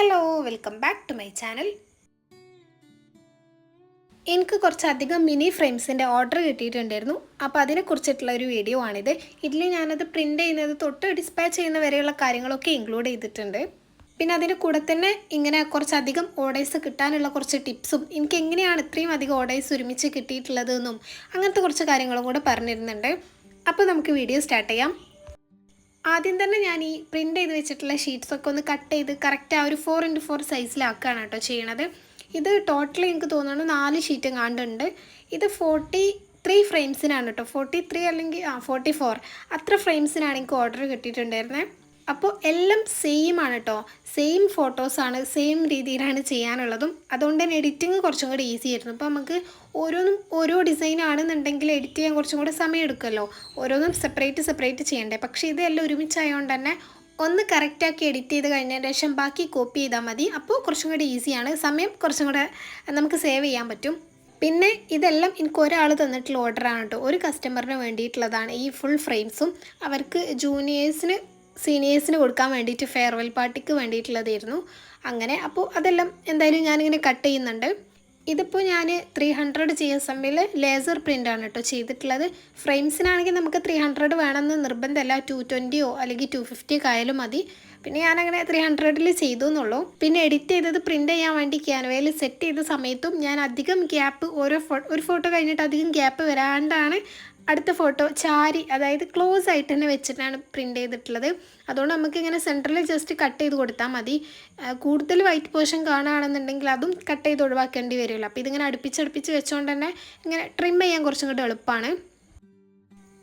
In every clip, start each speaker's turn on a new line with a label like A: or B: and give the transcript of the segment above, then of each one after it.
A: Hello welcome back to my channel എനിക്ക് കുറച്ചധികം mini ഫ്രെയിംസിന്റെ order കിട്ടിയിട്ടുണ്ടായിരുന്നു. അപ്പോൾ അതിനെക്കുറിച്ചിട്ടുള്ള ഒരു വീഡിയോ ആണിത്. ഇതിൽ ഞാനത് പ്രിന്റ് ചെയ്യുന്നത് തൊട്ട് ഡിസ്പാച്ച് ചെയ്യുന്ന വരെയുള്ള കാര്യങ്ങളൊക്കെ ഇൻക്ലൂഡ് ചെയ്തിട്ടുണ്ട്. പിന്നെ അതിന്റെ കൂടെ തന്നെ ഇങ്ങനെ കുറച്ചധികം ഓർഡേഴ്സ് കിട്ടാനുള്ള കുറച്ച് ടിപ്സും എനിക്ക് എങ്ങനെയാണ് ഇത്രയും അധികം ഓർഡേഴ്സ് ഒരുമിച്ച് കിട്ടിയിട്ടുള്ളതെന്നും അങ്ങനത്തെ കുറച്ച് കാര്യങ്ങളും കൂടെ പറഞ്ഞിരുന്നുണ്ട്. അപ്പോൾ നമുക്ക് വീഡിയോ സ്റ്റാർട്ട് ചെയ്യാം. ആദ്യം തന്നെ ഞാൻ ഈ പ്രിന്റ് ചെയ്ത് വെച്ചിട്ടുള്ള ഷീറ്റ്സ് ഒക്കെ ഒന്ന് കട്ട് ചെയ്ത് കറക്റ്റ് ആ ഒരു ഫോർ ഇന്റു ഫോർ സൈസിലാക്കുകയാണ് കേട്ടോ ചെയ്യണത്. ഇത് ടോട്ടലി എനിക്ക് തോന്നുന്നു നാല് ഷീറ്റ് കാണ്ടുണ്ട് ഇത് ഫോർട്ടി ത്രീ ഫ്രെയിംസിനാണ് കേട്ടോ. ഫോർട്ടി ത്രീ അല്ലെങ്കിൽ ആ ഫോർട്ടി ഫോർ അത്ര ഫ്രെയിംസിനാണ് എനിക്ക് ഓർഡർ കിട്ടിയിട്ടുണ്ടായിരുന്നത് അപ്പോൾ എല്ലാം സെയിം ആണ് കേട്ടോ സെയിം ഫോട്ടോസാണ് സെയിം രീതിയിലാണ് ചെയ്യാനുള്ളതും. അതുകൊണ്ട് തന്നെ എഡിറ്റിങ് കുറച്ചും കൂടി ഈസി ആയിരുന്നു. അപ്പോൾ നമുക്ക് ഓരോന്നും ഓരോ ഡിസൈൻ ആണെന്നുണ്ടെങ്കിൽ എഡിറ്റ് ചെയ്യാൻ കുറച്ചും കൂടി സമയം എടുക്കുമല്ലോ. ഓരോന്നും സെപ്പറേറ്റ് സെപ്പറേറ്റ് ചെയ്യണ്ടേ. പക്ഷേ ഇതെല്ലാം ഒരുമിച്ചായതുകൊണ്ട് തന്നെ ഒന്ന് കറക്റ്റാക്കി എഡിറ്റ് ചെയ്ത് കഴിഞ്ഞതിന് ശേഷം ബാക്കി കോപ്പി ചെയ്താൽ മതി. അപ്പോൾ കുറച്ചും കൂടി ഈസിയാണ് സമയം കുറച്ചും കൂടെ നമുക്ക് സേവ് ചെയ്യാൻ പറ്റും. പിന്നെ ഇതെല്ലാം എനിക്ക് ഒരാൾ തന്നിട്ടുള്ള ഓർഡറാണ് കേട്ടോ ഒരു കസ്റ്റമറിന് വേണ്ടിയിട്ടുള്ളതാണ് ഈ ഫുൾ ഫ്രെയിംസും അവർക്ക് ജൂനിയേഴ്സിന് സീനിയേഴ്സിന് കൊടുക്കാൻ വേണ്ടിയിട്ട് ഫെയർവെൽ പാർട്ടിക്ക് വേണ്ടിയിട്ടുള്ളതായിരുന്നു. അങ്ങനെ അപ്പോൾ അതെല്ലാം എന്തായാലും ഞാനിങ്ങനെ കട്ട് ചെയ്യുന്നുണ്ട്. ഇതിപ്പോൾ ഞാൻ ത്രീ ഹൺഡ്രഡ് എസ് എമ്മിൽ ലേസർ പ്രിന്റാണ് കേട്ടോ ചെയ്തിട്ടുള്ളത്. ഫ്രെയിംസിനാണെങ്കിൽ നമുക്ക് ത്രീ ഹൺഡ്രഡ് വേണമെന്ന് നിർബന്ധമല്ല. ടു ട്വന്റിയോ അല്ലെങ്കിൽ ടു ഫിഫ്റ്റിയൊക്കെ ആയാലും മതി. പിന്നെ ഞാനങ്ങനെ ത്രീ ഹൺഡ്രഡിൽ ചെയ്തു എന്നുള്ളൂ പിന്നെ എഡിറ്റ് ചെയ്തത് പ്രിന്റ് ചെയ്യാൻ വേണ്ടി ക്യാൻവയിൽ സെറ്റ് ചെയ്ത സമയത്തും ഞാൻ അധികം ഗ്യാപ്പ് ഓരോ ഫോ ഒരു ഫോട്ടോ കഴിഞ്ഞിട്ട് അധികം ഗ്യാപ്പ് വരാണ്ടാണ് അടുത്ത ഫോട്ടോ ചാരി അതായത് ക്ലോസ് ആയിട്ട് തന്നെ വെച്ചിട്ടാണ് പ്രിന്റ് ചെയ്തിട്ടുള്ളത്. അതുകൊണ്ട് നമുക്ക് ഇങ്ങനെ സെന്ററിൽ ജസ്റ്റ് കട്ട് ചെയ്ത് കൊടുത്താൽ മതി. കൂടുതൽ വൈറ്റ് പോർഷൻ കാണുകയാണെന്നുണ്ടെങ്കിൽ അതും കട്ട് ചെയ്ത് ഒഴിവാക്കേണ്ടി വരുമല്ലോ അപ്പോൾ ഇതിങ്ങനെ അടുപ്പിച്ചടുപ്പിച്ച് വെച്ചുകൊണ്ട് തന്നെ ഇങ്ങനെ ട്രിം ചെയ്യാൻ കുറച്ചും കൂടി എളുപ്പമാണ്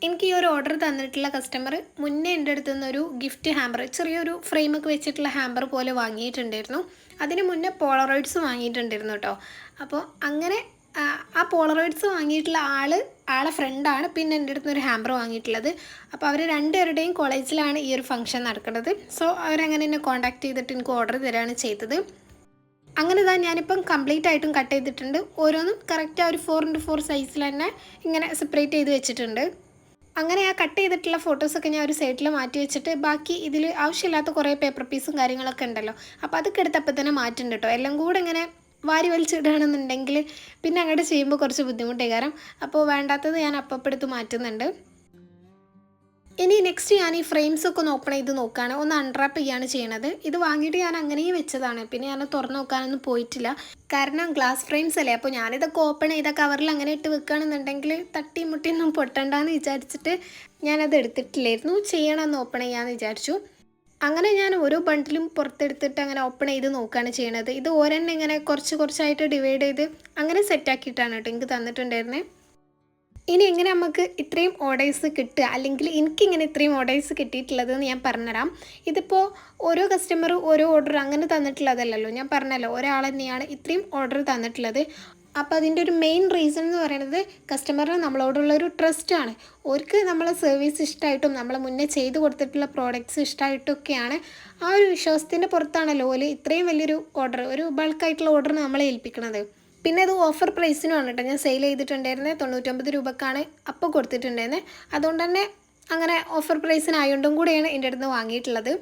A: എനിക്ക് ഈ ഒരു ഓർഡർ തന്നിട്ടുള്ള കസ്റ്റമർ മുന്നേ എന്റെ അടുത്തു നിന്നൊരു ഗിഫ്റ്റ് ഹാമ്പർ ചെറിയൊരു ഫ്രെയിമൊക്കെ വെച്ചിട്ടുള്ള ഹാമ്പർ പോലെ വാങ്ങിയിട്ടുണ്ടായിരുന്നു. അതിന് മുന്നേ പോളറോയിഡ്സ് വാങ്ങിയിട്ടുണ്ടായിരുന്നു കേട്ടോ. അപ്പോൾ അങ്ങനെ ആ, പോളറോയിഡ്സ് വാങ്ങിയിട്ടുള്ള ആൾ ആളെ ഫ്രണ്ടാണ് പിന്നെ എന്റെ അടുത്ത് ഒരു ഹാമ്പർ വാങ്ങിയിട്ടുള്ളത്. അപ്പോൾ അവർ രണ്ടുപേരുടെയും കോളേജിലാണ് ഈ ഒരു ഫംഗ്ഷൻ നടക്കുന്നത്. സോ അവരങ്ങനെ എന്നെ കോൺടാക്ട് ചെയ്തിട്ട് എനിക്ക് ഓർഡർ തരാണ് ചെയ്തത്. അങ്ങനെ ഇതാ ഞാനിപ്പം കംപ്ലീറ്റ് ആയിട്ടും കട്ട് ചെയ്തിട്ടുണ്ട്. ഓരോന്നും കറക്റ്റ് ആ ഒരു ഫോർ ഇന്റു ഫോർ സൈസിൽ തന്നെ ഇങ്ങനെ സെപ്പറേറ്റ് ചെയ്ത് വെച്ചിട്ടുണ്ട്. അങ്ങനെ ആ കട്ട് ചെയ്തിട്ടുള്ള ഫോട്ടോസൊക്കെ ഞാൻ ഒരു സൈഡിൽ മാറ്റി വെച്ചിട്ട് ബാക്കി ഇതിൽ ആവശ്യമില്ലാത്ത കുറേ പേപ്പർ പീസും കാര്യങ്ങളൊക്കെ ഉണ്ടല്ലോ. അപ്പോൾ അതൊക്കെ എടുത്തപ്പോൾ തന്നെ മാറ്റുന്നുണ്ട് കേട്ടോ എല്ലാം കൂടെ ഇങ്ങനെ വാരി വലിച്ചിടുകയാണെന്നുണ്ടെങ്കിൽ പിന്നെ അങ്ങോട്ട് ചെയ്യുമ്പോൾ കുറച്ച് ബുദ്ധിമുട്ടേ കാരണം അപ്പോൾ വേണ്ടാത്തത് ഞാൻ അപ്പപ്പെടുത്ത് മാറ്റുന്നുണ്ട്. ഇനി നെക്സ്റ്റ് ഞാൻ ഈ ഫ്രെയിംസ് ഒക്കെ ഒന്ന് ഓപ്പൺ ചെയ്ത് നോക്കുകയാണ് ഒന്ന് അൺറാപ്പ് ചെയ്യാണ് ചെയ്യണത്. ഇത് വാങ്ങിയിട്ട് ഞാൻ അങ്ങനെയും വെച്ചതാണ്. പിന്നെ ഞാൻ തുറന്ന് നോക്കാനൊന്നും പോയിട്ടില്ല. കാരണം ഗ്ലാസ് ഫ്രെയിംസ് അല്ലേ? അപ്പോൾ ഞാനിതൊക്കെ ഓപ്പൺ ചെയ്ത കവറിൽ അങ്ങനെ ഇട്ട് വെക്കുകയാണെന്നുണ്ടെങ്കിൽ തട്ടി മുട്ടിയൊന്നും പൊട്ടണ്ടെന്ന് വിചാരിച്ചിട്ട് ഞാനത് എടുത്തിട്ടില്ലായിരുന്നു. ചെയ്യണമെന്ന് ഓപ്പൺ ചെയ്യാമെന്ന് വിചാരിച്ചു. അങ്ങനെ ഞാൻ ഓരോ ബണ്ടിലും പുറത്തെടുത്തിട്ട് അങ്ങനെ ഓപ്പൺ ചെയ്ത് നോക്കുകയാണ് ചെയ്യണത്. ഇത് ഓരോന്നെ ഇങ്ങനെ കുറച്ച് കുറച്ചായിട്ട് ഡിവൈഡ് ചെയ്ത് അങ്ങനെ സെറ്റാക്കിയിട്ടാണ് കേട്ടോ എനിക്ക് തന്നിട്ടുണ്ടായിരുന്നത് ഇനി എങ്ങനെ നമുക്ക് ഇത്രയും ഓർഡേഴ്സ് കിട്ടുക? അല്ലെങ്കിൽ എനിക്കിങ്ങനെ ഇത്രയും ഓർഡേഴ്സ് കിട്ടിയിട്ടുള്ളതെന്ന് ഞാൻ പറഞ്ഞുതരാം. ഇതിപ്പോൾ ഓരോ കസ്റ്റമർ ഓരോ ഓർഡർ അങ്ങനെ തന്നിട്ടുള്ളതല്ലല്ലോ. ഞാൻ പറഞ്ഞല്ലോ ഒരാൾ തന്നെയാണ് ഇത്രയും ഓർഡർ തന്നിട്ടുള്ളത്. അപ്പോൾ അതിന്റെ ഒരു മെയിൻ റീസൺ എന്ന് പറയുന്നത് കസ്റ്റമറിന് നമ്മളോടുള്ള ഒരു ട്രസ്റ്റാണ് അവർക്ക് നമ്മളെ സർവീസ് ഇഷ്ടമായിട്ടും നമ്മൾ മുന്നേ ചെയ്ത് കൊടുത്തിട്ടുള്ള പ്രോഡക്റ്റ്സ് ഇഷ്ടമായിട്ടൊക്കെയാണ് ആ ഒരു വിശ്വാസത്തിന്റെ പുറത്താണല്ലോ ഓൽ ഇത്രയും വലിയൊരു ഓർഡർ ഒരു ബൾക്കായിട്ടുള്ള ഓർഡർ നമ്മളെ ഏൽപ്പിക്കുന്നത് പിന്നെ അത് ഓഫർ പ്രൈസിനുമാണ് കേട്ടോ ഞാൻ സെയിൽ ചെയ്തിട്ടുണ്ടായിരുന്നത് തൊണ്ണൂറ്റൊമ്പത് രൂപക്കാണ് അപ്പോൾ കൊടുത്തിട്ടുണ്ടായിരുന്നത് അതുകൊണ്ട് തന്നെ അങ്ങനെ ഓഫർ പ്രൈസിനായതുകൊണ്ടും കൂടെയാണ് എന്റെ അടുത്ത് വാങ്ങിയിട്ടുള്ളത്.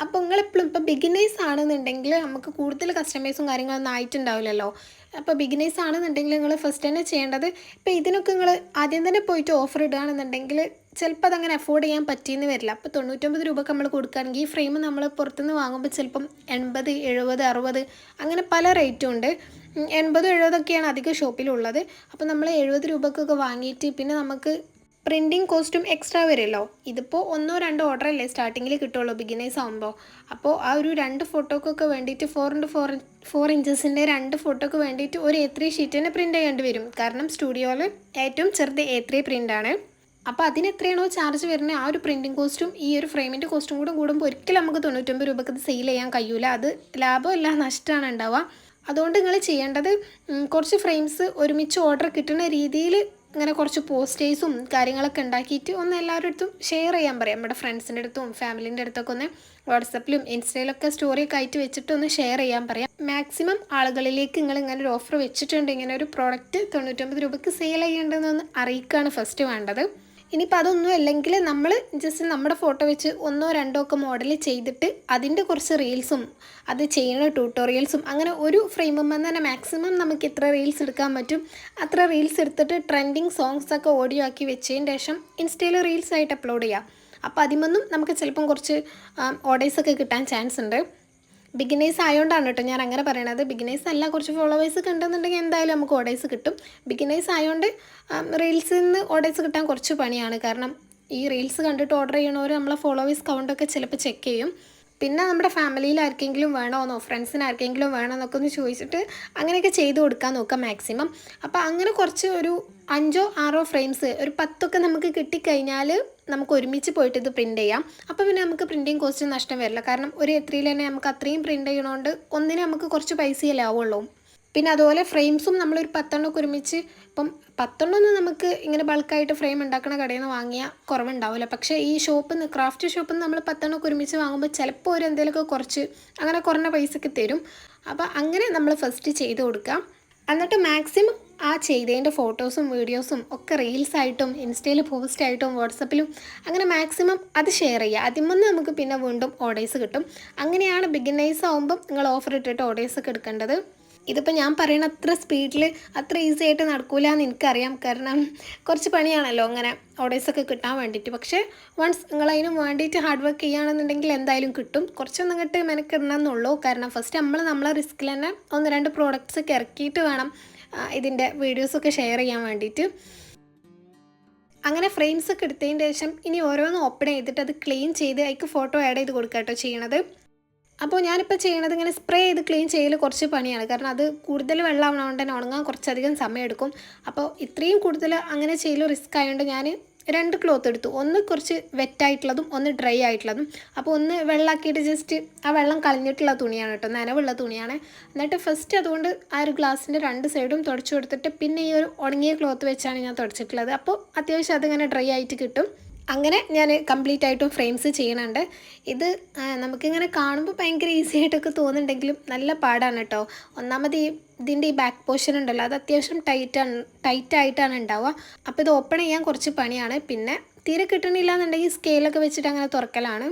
A: അപ്പോൾ നിങ്ങളെപ്പോഴും ഇപ്പോൾ ബിഗിനേഴ്സ് ആണെന്നുണ്ടെങ്കിൽ നമുക്ക് കൂടുതൽ കസ്റ്റമേഴ്സും കാര്യങ്ങളൊന്നും ആയിട്ടുണ്ടാവില്ലല്ലോ. അപ്പോൾ ബിഗിനേഴ്സ് ആണെന്നുണ്ടെങ്കിൽ നിങ്ങൾ ഫസ്റ്റ് തന്നെ ചെയ്യേണ്ടത് ഇപ്പോൾ ഇതിനൊക്കെ നിങ്ങൾ ആദ്യം തന്നെ പോയിട്ട് ഓഫർ ഇടുകയാണെന്നുണ്ടെങ്കിൽ ചിലപ്പോൾ അതങ്ങനെ അഫോർഡ് ചെയ്യാൻ പറ്റിയെന്ന് വരില്ല. അപ്പോൾ തൊണ്ണൂറ്റൊമ്പത് രൂപക്ക് നമ്മൾ കൊടുക്കുകയാണെങ്കിൽ ഈ ഫ്രെയിം നമ്മൾ പുറത്തുനിന്ന് വാങ്ങുമ്പോൾ ചിലപ്പം എൺപത് എഴുപത് അറുപത് അങ്ങനെ പല റേറ്റും ഉണ്ട്. എൺപതും എഴുപതൊക്കെയാണ് അധികം ഷോപ്പിലുള്ളത് അപ്പോൾ നമ്മൾ എഴുപത് രൂപക്കൊക്കെ വാങ്ങിയിട്ട് പിന്നെ നമുക്ക് പ്രിന്റിങ് കോസ്റ്റും എക്സ്ട്രാ വരുമല്ലോ. ഇതിപ്പോൾ ഒന്നോ രണ്ടോ ഓർഡർ അല്ലേ സ്റ്റാർട്ടിങ്ങിൽ കിട്ടുള്ളൂ ബിഗിനേഴ്സ് ആകുമ്പോൾ അപ്പോൾ ആ ഒരു രണ്ട് ഫോട്ടോക്കൊക്കെ വേണ്ടിയിട്ട് ഫോർ ഇന്റു ഫോർ ഫോർ ഇഞ്ചസിന്റെ രണ്ട് ഫോട്ടോക്ക് വേണ്ടിയിട്ട് ഒരു എ ത്രീ ഷീറ്റ് തന്നെ പ്രിന്റ് ചെയ്യേണ്ടി വരും. കാരണം സ്റ്റുഡിയോയിൽ ഏറ്റവും ചെറുത് എ ത്രീ പ്രിന്റാണ് അപ്പോൾ അതിന് എത്രയാണോ ചാർജ് വരുന്നത് ആ ഒരു പ്രിന്റിങ് കോസ്റ്റും ഈ ഒരു ഫ്രെയിമിന്റെ കോസ്റ്റും കൂടെ കൂടുമ്പോൾ ഒരിക്കലും നമുക്ക് തൊണ്ണൂറ്റൊമ്പത് രൂപക്ക് ഇത് സെയിൽ ചെയ്യാൻ കഴിയൂല. അത് ലാഭമല്ല നഷ്ടമാണ് ഉണ്ടാവുക. അതുകൊണ്ട് നിങ്ങൾ ചെയ്യേണ്ടത് കുറച്ച് ഫ്രെയിംസ് ഒരുമിച്ച് ഓർഡർ കിട്ടുന്ന രീതിയിൽ ഇങ്ങനെ കുറച്ച് പോസ്റ്റേഴ്സും കാര്യങ്ങളൊക്കെ ഉണ്ടാക്കിയിട്ട് ഒന്ന് എല്ലാവരുടെ അടുത്തും ഷെയർ ചെയ്യാൻ പറയാം. നമ്മുടെ ഫ്രണ്ട്സിന്റെ അടുത്തും ഫാമിലിന്റെ അടുത്തൊക്കെ ഒന്ന് വാട്സപ്പിലും ഇൻസ്റ്റയിലൊക്കെ സ്റ്റോറിയൊക്കെ ആയിട്ട് വെച്ചിട്ട് ഒന്ന് ഷെയർ ചെയ്യാൻ പറയാം. മാക്സിമം ആളുകളിലേക്ക് നിങ്ങൾ ഇങ്ങനെ ഒരു ഓഫർ വെച്ചിട്ടുണ്ട്. ഇങ്ങനെ ഒരു പ്രോഡക്റ്റ് തൊണ്ണൂറ്റൊമ്പത് രൂപയ്ക്ക് സെയിൽ ചെയ്യേണ്ടതെന്ന് അറിയിക്കുകയാണ് ഫസ്റ്റ് വേണ്ടത്. ഇനിയിപ്പോൾ അതൊന്നും അല്ലെങ്കിൽ നമ്മൾ ജസ്റ്റ് നമ്മുടെ ഫോട്ടോ വെച്ച് ഒന്നോ രണ്ടോ ഒക്കെ മോഡൽ ചെയ്തിട്ട് അതിന്റെ കുറച്ച് റീൽസും അത് ചെയ്യുന്ന ട്യൂട്ടോറിയൽസും അങ്ങനെ ഒരു ഫ്രെയിമുമ്പോൾ തന്നെ മാക്സിമം നമുക്ക് ഇത്ര റീൽസ് എടുക്കാൻ പറ്റും. അത്ര റീൽസ് എടുത്തിട്ട് ട്രെൻഡിങ് സോങ്സ് ഒക്കെ ഓഡിയോ ആക്കി വെച്ചതിന് ശേഷം ഇൻസ്റ്റയിൽ റീൽസ് ആയിട്ട് അപ്ലോഡ് ചെയ്യാം. അപ്പോൾ അതിമൊന്നും നമുക്ക് ചിലപ്പം കുറച്ച് ഓർഡേഴ്സ് ഒക്കെ കിട്ടാൻ ചാൻസ് ഉണ്ട്. ബിഗിനേഴ്സ് ആയതുകൊണ്ടാണ് കേട്ടോ ഞാൻ അങ്ങനെ പറയണത്. ബിഗിനേഴ്സ് അല്ല കുറച്ച് ഫോളോവേഴ്സ് കണ്ടെന്നുണ്ടെങ്കിൽ എന്തായാലും നമുക്ക് ഓഡേഴ്സ് കിട്ടും. ബിഗിനേഴ്സ് ആയതുകൊണ്ട് റീൽസിൽ നിന്ന് ഓഡേഴ്സ് കിട്ടാൻ കുറച്ച് പണിയാണ്. കാരണം ഈ റീൽസ് കണ്ടിട്ട് ഓർഡർ ചെയ്യണവർ നമ്മളെ ഫോളോവേഴ്സ് കൗണ്ടൊക്കെ ചിലപ്പോൾ ചെക്ക് ചെയ്യും. പിന്നെ നമ്മുടെ ഫാമിലിയിൽ ആർക്കെങ്കിലും വേണമെന്നോ ഫ്രണ്ട്സിന് ആർക്കെങ്കിലും വേണമെന്നൊക്കെ ഒന്ന് ചോദിച്ചിട്ട് അങ്ങനെയൊക്കെ ചെയ്ത് കൊടുക്കാൻ നോക്കാം മാക്സിമം. അപ്പോൾ അങ്ങനെ കുറച്ച് ഒരു അഞ്ചോ ആറോ ഫ്രെയിംസ് ഒരു പത്തൊക്കെ നമുക്ക് കിട്ടിക്കഴിഞ്ഞാൽ നമുക്ക് ഒരുമിച്ച് പോയിട്ട് ഇത് പ്രിന്റ് ചെയ്യാം. അപ്പോൾ പിന്നെ നമുക്ക് പ്രിന്റിങ് കോസ്റ്റ് നഷ്ടം വരില്ല. കാരണം ഒരു എത്രയിൽ തന്നെ നമുക്ക് അത്രയും പ്രിന്റ് ചെയ്യണോണ്ട് ഒന്നിനെ നമുക്ക് കുറച്ച് പൈസയല്ലേ ആവുള്ളൂ. പിന്നെ അതുപോലെ ഫ്രെയിംസും നമ്മളൊരു പത്തെണ്ണമൊക്കെ ഒരുമിച്ച് ഇപ്പം പത്തെണ്ണമൊന്നും നമുക്ക് ഇങ്ങനെ ബൾക്കായിട്ട് ഫ്രെയിം ഉണ്ടാക്കണ കടയിൽ നിന്ന് വാങ്ങിയാൽ കുറവുണ്ടാവില്ല. പക്ഷേ ഈ ഷോപ്പിൽ നിന്ന് ക്രാഫ്റ്റ് ഷോപ്പിൽ നിന്ന് നമ്മൾ പത്തെണ്ണമൊക്കെ ഒരുമിച്ച് വാങ്ങുമ്പോൾ ചിലപ്പോൾ ഒരു എന്തെങ്കിലുമൊക്കെ കുറച്ച് അങ്ങനെ കുറഞ്ഞ പൈസക്ക് തരും. അപ്പോൾ അങ്ങനെ നമ്മൾ ഫസ്റ്റ് ചെയ്ത് കൊടുക്കാം എന്നിട്ട് മാക്സിമം ആ ചെയ്തതിന്റെ ഫോട്ടോസും വീഡിയോസും ഒക്കെ റീൽസായിട്ടും ഇൻസ്റ്റയിൽ പോസ്റ്റായിട്ടും വാട്സപ്പിലും അങ്ങനെ മാക്സിമം അത് ഷെയർ ചെയ്യുക. അതിൽ നമുക്ക് പിന്നെ വീണ്ടും ഓർഡേഴ്സ് കിട്ടും. അങ്ങനെയാണ് ബിഗിനേഴ്സ് ആകുമ്പം നിങ്ങൾ ഓഫർ ഇട്ടിട്ട് ഓർഡേഴ്സ് ഒക്കെ എടുക്കേണ്ടത്. ഇതിപ്പോൾ ഞാൻ പറയണ അത്ര സ്പീഡിൽ അത്ര ഈസി ആയിട്ട് നടക്കില്ല എന്ന് എനിക്കറിയാം. കാരണം കുറച്ച് പണിയാണല്ലോ അങ്ങനെ ഓർഡേഴ്സൊക്കെ കിട്ടാൻ വേണ്ടിയിട്ട് പക്ഷേ വൺസ് നിങ്ങൾ അതിന് വേണ്ടിയിട്ട് ഹാർഡ് വർക്ക് ചെയ്യുകയാണെന്നുണ്ടെങ്കിൽ എന്തായാലും കിട്ടും. കുറച്ചൊന്നും ഇങ്ങോട്ട് മെനക്കിടണമെന്നുള്ളൂ. കാരണം ഫസ്റ്റ് നമ്മൾ നമ്മളെ റിസ്കിൽ തന്നെ ഒന്ന് രണ്ട് പ്രോഡക്റ്റ്സ് ഒക്കെ ഇറക്കിയിട്ട് വേണം ഇതിന്റെ വീഡിയോസൊക്കെ ഷെയർ ചെയ്യാൻ വേണ്ടിയിട്ട് അങ്ങനെ ഫ്രെയിംസ് ഒക്കെ എടുത്തതിന് ശേഷം ഇനി ഓരോന്ന് ഓപ്പൺ ചെയ്തിട്ട് അത് ക്ലീൻ ചെയ്ത് അതിക്ക് ഫോട്ടോ ആഡ് ചെയ്ത് കൊടുക്കുക കേട്ടോ ചെയ്യണത്. അപ്പോൾ ഞാനിപ്പോൾ ചെയ്യണത് ഇങ്ങനെ സ്പ്രേ ചെയ്ത് ക്ലീൻ ചെയ്യൽ കുറച്ച് പണിയാണ്. കാരണം അത് കൂടുതൽ വെള്ളമാവണതുകൊണ്ട് തന്നെ ഉണങ്ങാൻ കുറച്ചധികം സമയം എടുക്കും അപ്പോൾ ഇത്രയും കൂടുതൽ അങ്ങനെ ചെയ്യൽ റിസ്ക് ആയതുകൊണ്ട് ഞാൻ രണ്ട് ക്ലോത്ത് എടുത്തു. ഒന്ന് കുറച്ച് വെറ്റായിട്ടുള്ളതും ഒന്ന് ഡ്രൈ ആയിട്ടുള്ളതും. അപ്പോൾ ഒന്ന് വെള്ളമാക്കിയിട്ട് ജസ്റ്റ് ആ വെള്ളം കളഞ്ഞിട്ടുള്ള തുണിയാണ് കേട്ടോ നനവുള്ള തുണിയാണ്. എന്നിട്ട് ഫസ്റ്റ് അതുകൊണ്ട് ആ ഒരു ഗ്ലാസിന്റെ രണ്ട് സൈഡും തുടച്ചു കൊടുത്തിട്ട് പിന്നെ ഈ ഒരു ഉണങ്ങിയ ക്ലോത്ത് വെച്ചാണ് ഞാൻ തുടച്ചിട്ടുള്ളത്. അപ്പോൾ അത്യാവശ്യം അതിങ്ങനെ ഡ്രൈ ആയിട്ട് കിട്ടും. അങ്ങനെ ഞാൻ കംപ്ലീറ്റ് ആയിട്ടും ഫ്രെയിംസ് ചെയ്യണുണ്ട്. ഇത് നമുക്കിങ്ങനെ കാണുമ്പോൾ ഭയങ്കര ഈസി ആയിട്ടൊക്കെ തോന്നുന്നുണ്ടെങ്കിലും നല്ല പാടാണ് കേട്ടോ ഒന്നാമത് ഈ ഇതിന്റെ ഈ ബാക്ക് പോർഷൻ ഉണ്ടല്ലോ അത് അത്യാവശ്യം ടൈറ്റാണ് ടൈറ്റായിട്ടാണ് ഉണ്ടാവുക അപ്പോൾ ഇത് ഓപ്പൺ ചെയ്യാൻ കുറച്ച് പണിയാണ്. പിന്നെ തീരെ കിട്ടണില്ല എന്നുണ്ടെങ്കിൽ സ്കെയിലൊക്കെ വെച്ചിട്ട് അങ്ങനെ തുറക്കലാണ്.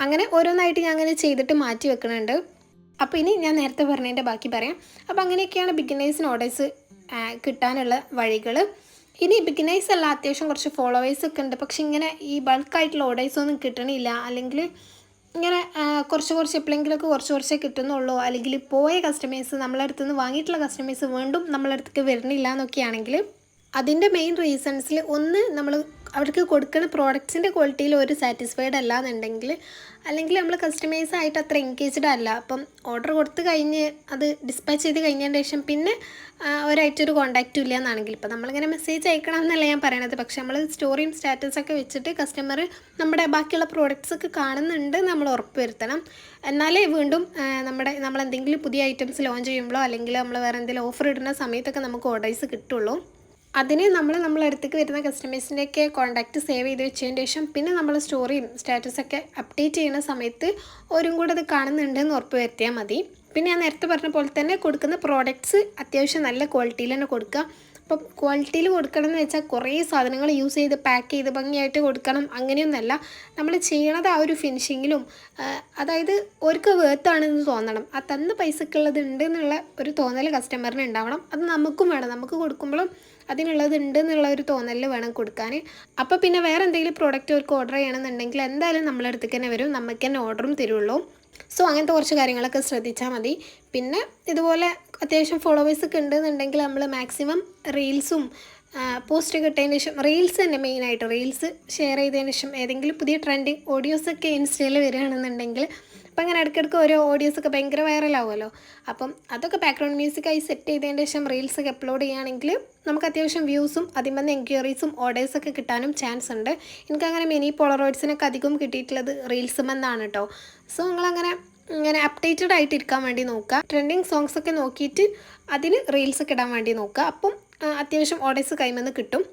A: അങ്ങനെ ഓരോന്നായിട്ട് ഞാൻ അങ്ങനെ ചെയ്തിട്ട് മാറ്റി വെക്കുന്നുണ്ട് അപ്പോൾ ഇനി ഞാൻ നേരത്തെ പറഞ്ഞതിന്റെ ബാക്കി പറയാം. അപ്പോൾ അങ്ങനെയൊക്കെയാണ് ബിഗിനേഴ്സിന് ഓർഡേഴ്സ് കിട്ടാനുള്ള വഴികൾ ഇനി ബിഗിനേഴ്സ് അല്ല അത്യാവശ്യം കുറച്ച് ഫോളോവേഴ്സ് ഒക്കെ ഉണ്ട്. പക്ഷെ ഇങ്ങനെ ഈ ബൾക്കായിട്ടുള്ള ഓർഡേഴ്സ് ഒന്നും കിട്ടണില്ല. അല്ലെങ്കിൽ ഇങ്ങനെ കുറച്ച് കുറച്ച് എപ്പോഴെങ്കിലുമൊക്കെ കുറച്ച് കുറച്ചേ കിട്ടുന്നുള്ളൂ. അല്ലെങ്കിൽ പോയ കസ്റ്റമേഴ്സ് നമ്മളെ അടുത്ത് നിന്ന് വാങ്ങിയിട്ടുള്ള കസ്റ്റമേഴ്സ് വീണ്ടും നമ്മളെ അടുത്തേക്ക് വരുന്നില്ല എന്നൊക്കെയാണെങ്കിൽ അതിന്റെ മെയിൻ റീസൺസിൽ ഒന്ന് നമ്മൾ അവർക്ക് കൊടുക്കുന്ന പ്രോഡക്റ്റ്സിന്റെ ക്വാളിറ്റിയിൽ ഒരു സാറ്റിസ്ഫൈഡ് അല്ല എന്നുണ്ടെങ്കിൽ അല്ലെങ്കിൽ നമ്മൾ കസ്റ്റമൈസ് ആയിട്ട് അത്ര എൻഗേജ്ഡ് അല്ല. അപ്പം ഓർഡർ കൊടുത്ത് കഴിഞ്ഞ് അത് ഡിസ്പാച്ച് ചെയ്ത് കഴിഞ്ഞതിന് ശേഷം പിന്നെ ആ, കോണ്ടാക്റ്റും ഇല്ല എന്നാണെങ്കിൽ ഇപ്പം നമ്മളിങ്ങനെ മെസ്സേജ് അയക്കണം എന്നല്ല ഞാൻ പറയണത്. പക്ഷേ നമ്മൾ സ്റ്റോറിയും സ്റ്റാറ്റസൊക്കെ വെച്ചിട്ട് കസ്റ്റമർ നമ്മുടെ ബാക്കിയുള്ള പ്രോഡക്റ്റ്സ് ഒക്കെ കാണുന്നുണ്ട് നമ്മൾ ഉറപ്പ് വരുത്തണം എന്നാലേ വീണ്ടും നമ്മുടെ നമ്മൾ എന്തെങ്കിലും പുതിയ ഐറ്റംസ് ലോഞ്ച് ചെയ്യുമ്പോഴോ അല്ലെങ്കിൽ നമ്മൾ വേറെ എന്തെങ്കിലും ഓഫർ ഇടുന്ന സമയത്തൊക്കെ നമുക്ക് ഓർഡേഴ്സ് കിട്ടുള്ളൂ. അതിന് നമ്മൾ നമ്മളടുത്തേക്ക് വരുന്ന കസ്റ്റമേഴ്സിന്റെയൊക്കെ കോൺടാക്റ്റ് സേവ് ചെയ്ത് വെച്ചതിന് ശേഷം പിന്നെ നമ്മൾ സ്റ്റോറിയും സ്റ്റാറ്റസൊക്കെ അപ്ഡേറ്റ് ചെയ്യുന്ന സമയത്ത് ഓരും കൂടെ അത് കാണുന്നുണ്ടെന്ന് ഉറപ്പ് വരുത്തിയാൽ മതി. പിന്നെ ഞാൻ നേരത്തെ പറഞ്ഞ പോലെ തന്നെ കൊടുക്കുന്ന പ്രോഡക്ട്സ് അത്യാവശ്യം നല്ല ക്വാളിറ്റിയിൽ തന്നെ കൊടുക്കുക. അപ്പം ക്വാളിറ്റിയിൽ കൊടുക്കണം എന്ന് വെച്ചാൽ കുറേ സാധനങ്ങൾ യൂസ് ചെയ്ത് പാക്ക് ചെയ്ത് ഭംഗിയായിട്ട് കൊടുക്കണം. അങ്ങനെയൊന്നല്ല. നമ്മൾ ചെയ്യണത് ആ ഒരു ഫിനിഷിങ്ങിലും അതായത് അവർക്ക് വേർത്താണെന്ന് തോന്നണം. ആ തന്ന പൈസക്കുള്ളത് ഉണ്ട് എന്നുള്ള ഒരു തോന്നൽ കസ്റ്റമറിന് ഉണ്ടാവണം. അത് നമുക്കും വേണം. നമുക്ക് കൊടുക്കുമ്പോഴും അതിനുള്ളത് ഉണ്ട് എന്നുള്ള ഒരു തോന്നലിൽ വേണം കൊടുക്കാൻ അപ്പോൾ പിന്നെ വേറെ എന്തെങ്കിലും പ്രോഡക്റ്റ് അവർക്ക് ഓർഡർ ചെയ്യണമെന്നുണ്ടെങ്കിൽ എന്തായാലും നമ്മളെ അടുത്തേക്ക് തന്നെ വരും. നമുക്ക് തന്നെ ഓർഡറും തരുള്ളൂ. സോ അങ്ങനത്തെ കുറച്ച് കാര്യങ്ങളൊക്കെ ശ്രദ്ധിച്ചാൽ മതി. പിന്നെ ഇതുപോലെ അത്യാവശ്യം ഫോളോവേഴ്സ് ഒക്കെ ഉണ്ടെന്നുണ്ടെങ്കിൽ നമ്മൾ മാക്സിമം റീൽസും പോസ്റ്റ് കിട്ടിയതിന് ശേഷം റീൽസ് തന്നെ മെയിനായിട്ട് റീൽസ് ഷെയർ ചെയ്തതിന് ശേഷം ഏതെങ്കിലും പുതിയ ട്രെൻഡിങ് ഓഡിയോസൊക്കെ ഇൻസ്റ്റയിൽ വരികയാണെന്നുണ്ടെങ്കിൽ അപ്പം ഇങ്ങനെ ഇടയ്ക്കിടയ്ക്ക് ഓരോ ഓഡിയോസൊക്കെ ഭയങ്കര വൈറലാവുമല്ലോ. അപ്പം അതൊക്കെ ബാക്ക്ഗ്രൗണ്ട് മ്യൂസിക്കായി സെറ്റ് ചെയ്തതിന് ശേഷം റീൽസൊക്കെ അപ്ലോഡ് ചെയ്യുകയാണെങ്കിൽ നമുക്ക് അത്യാവശ്യം വ്യൂസും അതിൽ വന്ന് എൻക്വയറീസും ഓർഡേഴ്സൊക്കെ കിട്ടാനും ചാൻസ് ഉണ്ട്. എനിക്കങ്ങനെ മിനി പോളറോയിഡ്സിനൊക്കെ അധികം കിട്ടിയിട്ടുള്ളത് റീൽസുമെന്നാണ് കേട്ടോ സോ നിങ്ങളങ്ങനെ ഇങ്ങനെ അപ്ഡേറ്റഡ് ആയിട്ട് ഇരിക്കാൻ വേണ്ടി നോക്കുക. ട്രെൻഡിങ് സോങ്സ് ഒക്കെ നോക്കിയിട്ട് അതിന് റീൽസൊക്കെ ഇടാൻ വേണ്ടി നോക്കുക. അപ്പം അത്യാവശ്യം ഓർഡേഴ്സ് കൈമെന്ന് കിട്ടും.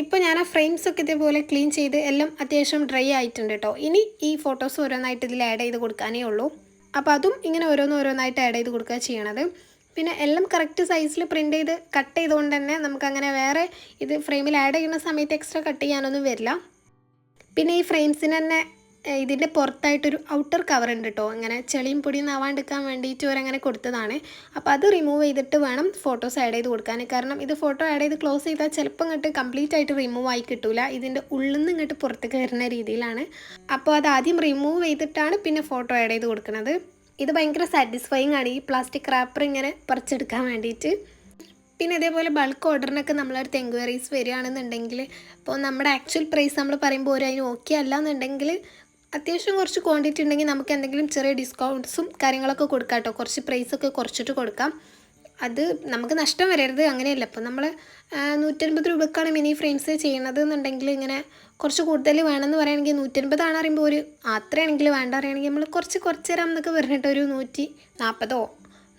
A: ഇപ്പോൾ ഞാൻ ആ ഫ്രെയിംസ് ഒക്കെ ഇതേപോലെ ക്ലീൻ ചെയ്ത് എല്ലാം അത്യാവശ്യം ഡ്രൈ ആയിട്ടുണ്ട് കേട്ടോ ഇനി ഈ ഫോട്ടോസ് ഓരോന്നായിട്ട് ഇതിൽ ആഡ് ചെയ്ത് കൊടുക്കാനേ ഉള്ളൂ. അപ്പോൾ അതും ഇങ്ങനെ ഓരോന്ന് ഓരോന്നായിട്ട് ആഡ് ചെയ്ത് കൊടുക്കുക ചെയ്യണത്. പിന്നെ എല്ലാം കറക്റ്റ് സൈസിൽ പ്രിന്റ് ചെയ്ത് കട്ട് ചെയ്തുകൊണ്ട് തന്നെ നമുക്കങ്ങനെ വേറെ ഇത് ഫ്രെയിമിൽ ആഡ് ചെയ്യുന്ന സമയത്ത് എക്സ്ട്രാ കട്ട് ചെയ്യാനൊന്നും വരില്ല. പിന്നെ ഈ ഫ്രെയിംസിന് തന്നെ ഇതിന്റെ പുറത്തായിട്ടൊരു ഔട്ടർ കവർ ഉണ്ട് കേട്ടോ അങ്ങനെ ചെളിയും പൊടിയും ആവാണ്ടിരിക്കാൻ വേണ്ടിയിട്ട് അവരങ്ങനെ കൊടുത്തതാണ്. അപ്പോൾ അത് റിമൂവ് ചെയ്തിട്ട് വേണം ഫോട്ടോസ് ആഡ് ചെയ്ത് കൊടുക്കാൻ കാരണം ഇത് ഫോട്ടോ ആഡ് ചെയ്ത് ക്ലോസ് ചെയ്താൽ ചിലപ്പോൾ ഇങ്ങോട്ട് കംപ്ലീറ്റ് ആയിട്ട് റിമൂവ് ആയി കിട്ടില്ല ഇതിന്റെ ഉള്ളിൽ നിന്ന് ഇങ്ങോട്ട് പുറത്തേക്ക് വരുന്ന രീതിയിലാണ്. അപ്പോൾ അത് ആദ്യം റിമൂവ് ചെയ്തിട്ടാണ് പിന്നെ ഫോട്ടോ ആഡ് ചെയ്ത് കൊടുക്കുന്നത് ഇത് ഭയങ്കര സാറ്റിസ്ഫൈങ് ആണ്. ഈ പ്ലാസ്റ്റിക് റാപ്പർ ഇങ്ങനെ പറിച്ചെടുക്കാൻ വേണ്ടിയിട്ട് പിന്നെ ഇതേപോലെ ബൾക്ക് ഓർഡറിനൊക്കെ നമ്മളടുത്ത് എൻക്വയറീസ് വരികയാണെന്നുണ്ടെങ്കിൽ ഇപ്പോൾ നമ്മുടെ ആക്ച്വൽ പ്രൈസ് നമ്മൾ പറയുമ്പോൾ ഒരു അതിന് ഓക്കെ അല്ല എന്നുണ്ടെങ്കിൽ അത്യാവശ്യം കുറച്ച് ക്വാണ്ടിറ്റി ഉണ്ടെങ്കിൽ നമുക്ക് എന്തെങ്കിലും ചെറിയ ഡിസ്കൗണ്ട്സും കാര്യങ്ങളൊക്കെ കൊടുക്കാം കേട്ടോ. കുറച്ച് പ്രൈസൊക്കെ കുറച്ചിട്ട് കൊടുക്കാം. അത് നമുക്ക് നഷ്ടം വരരുത്. അങ്ങനെയല്ല. ഇപ്പോൾ നമ്മൾ നൂറ്റൻപത് രൂപക്കാണ് മിനി ഫ്രെയിംസ് ചെയ്യണത് എന്നുണ്ടെങ്കിൽ ഇങ്ങനെ കുറച്ച് കൂടുതൽ വേണമെന്ന് പറയുകയാണെങ്കിൽ നൂറ്റൻപതാണ് പറയുമ്പോൾ ഒരു അത്രയാണെങ്കിൽ വേണ്ട പറയുകയാണെങ്കിൽ നമ്മൾ കുറച്ച് കുറച്ച് തരാം എന്നൊക്കെ പറഞ്ഞിട്ട് ഒരു നൂറ്റി നാൽപ്പതോ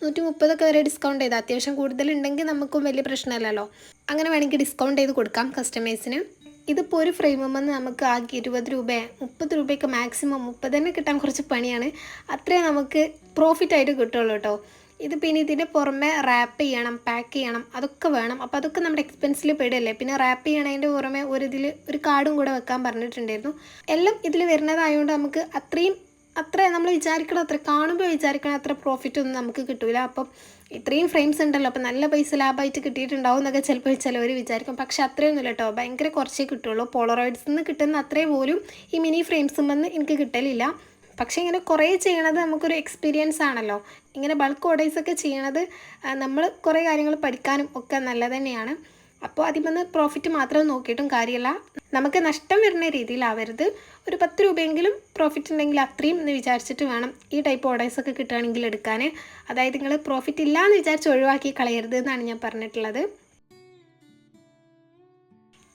A: നൂറ്റി മുപ്പതൊക്കെ വരെ ഡിസ്കൗണ്ട് ചെയ്ത് അത്യാവശ്യം കൂടുതലുണ്ടെങ്കിൽ നമുക്കും വലിയ പ്രശ്നമല്ലല്ലോ. അങ്ങനെ വേണമെങ്കിൽ ഡിസ്കൗണ്ട് ചെയ്ത് കൊടുക്കാം കസ്റ്റമേഴ്സിന് ഇതിപ്പോൾ ഒരു ഫ്രെയിമുമെന്ന് നമുക്ക് ആകെ ഇരുപത് രൂപ മുപ്പത് രൂപയൊക്കെ മാക്സിമം മുപ്പത് തന്നെ കിട്ടാൻ കുറച്ച് പണിയാണ്. അത്രേ നമുക്ക് പ്രോഫിറ്റായിട്ട് കിട്ടുള്ളൂ കേട്ടോ. ഇത് പിന്നെ ഇതിന്റെ പുറമെ റാപ്പ് ചെയ്യണം പാക്ക് ചെയ്യണം അതൊക്കെ വേണം. അപ്പോൾ അതൊക്കെ നമ്മുടെ എക്സ്പെൻസിൽ പെടുകയല്ലേ. പിന്നെ റാപ്പ് ചെയ്യണതിന്റെ പുറമെ ഒരു ഇതിൽ ഒരു കാർഡും കൂടെ വെക്കാൻ പറഞ്ഞിട്ടുണ്ടായിരുന്നു. എല്ലാം ഇതിൽ വരുന്നതായതുകൊണ്ട് നമുക്ക് അത്രയും അത്ര നമ്മൾ വിചാരിക്കണം അത്ര കാണുമ്പോൾ വിചാരിക്കണം അത്ര പ്രോഫിറ്റ് ഒന്നും നമുക്ക് കിട്ടില്ല അപ്പം ഇത്രയും ഫ്രെയിംസ് ഉണ്ടല്ലോ അപ്പം നല്ല പൈസ ലാഭമായിട്ട് കിട്ടിയിട്ടുണ്ടാവും എന്നൊക്കെ ചിലപ്പോൾ ചിലവർ വിചാരിക്കും. പക്ഷെ അത്രയൊന്നുമില്ല കേട്ടോ. ഭയങ്കര കുറച്ചേ കിട്ടുള്ളൂ. പോളറോയിഡ്സ് നിന്ന് കിട്ടുന്ന അത്രേ പോലും ഈ മിനി ഫ്രെയിംസും വന്ന് എനിക്ക് കിട്ടലില്ല. പക്ഷേ ഇങ്ങനെ കുറേ ചെയ്യണത് നമുക്കൊരു എക്സ്പീരിയൻസ് ആണല്ലോ. ഇങ്ങനെ ബൾക്ക് ഓർഡേഴ്സൊക്കെ ചെയ്യണത് നമ്മൾ കുറേ കാര്യങ്ങൾ പഠിക്കാനും ഒക്കെ നല്ലത് തന്നെയാണ്. അപ്പോൾ അതിൽ പ്രോഫിറ്റ് മാത്രം നോക്കിയിട്ടും കാര്യമില്ല. നമുക്ക് നഷ്ടം വരുന്ന രീതിയിലാവരുത്. ഒരു പത്ത് രൂപയെങ്കിലും പ്രോഫിറ്റ് ഉണ്ടെങ്കിൽ അത്രയും എന്ന് വിചാരിച്ചിട്ട് വേണം ഈ ടൈപ്പ് ഓർഡേഴ്സ് ഒക്കെ കിട്ടുകയാണെങ്കിൽ എടുക്കാൻ. അതായത് നിങ്ങൾ പ്രോഫിറ്റ് ഇല്ല എന്ന് വിചാരിച്ച് ഒഴിവാക്കി കളയരുത് എന്നാണ് ഞാൻ പറഞ്ഞിട്ടുള്ളത്.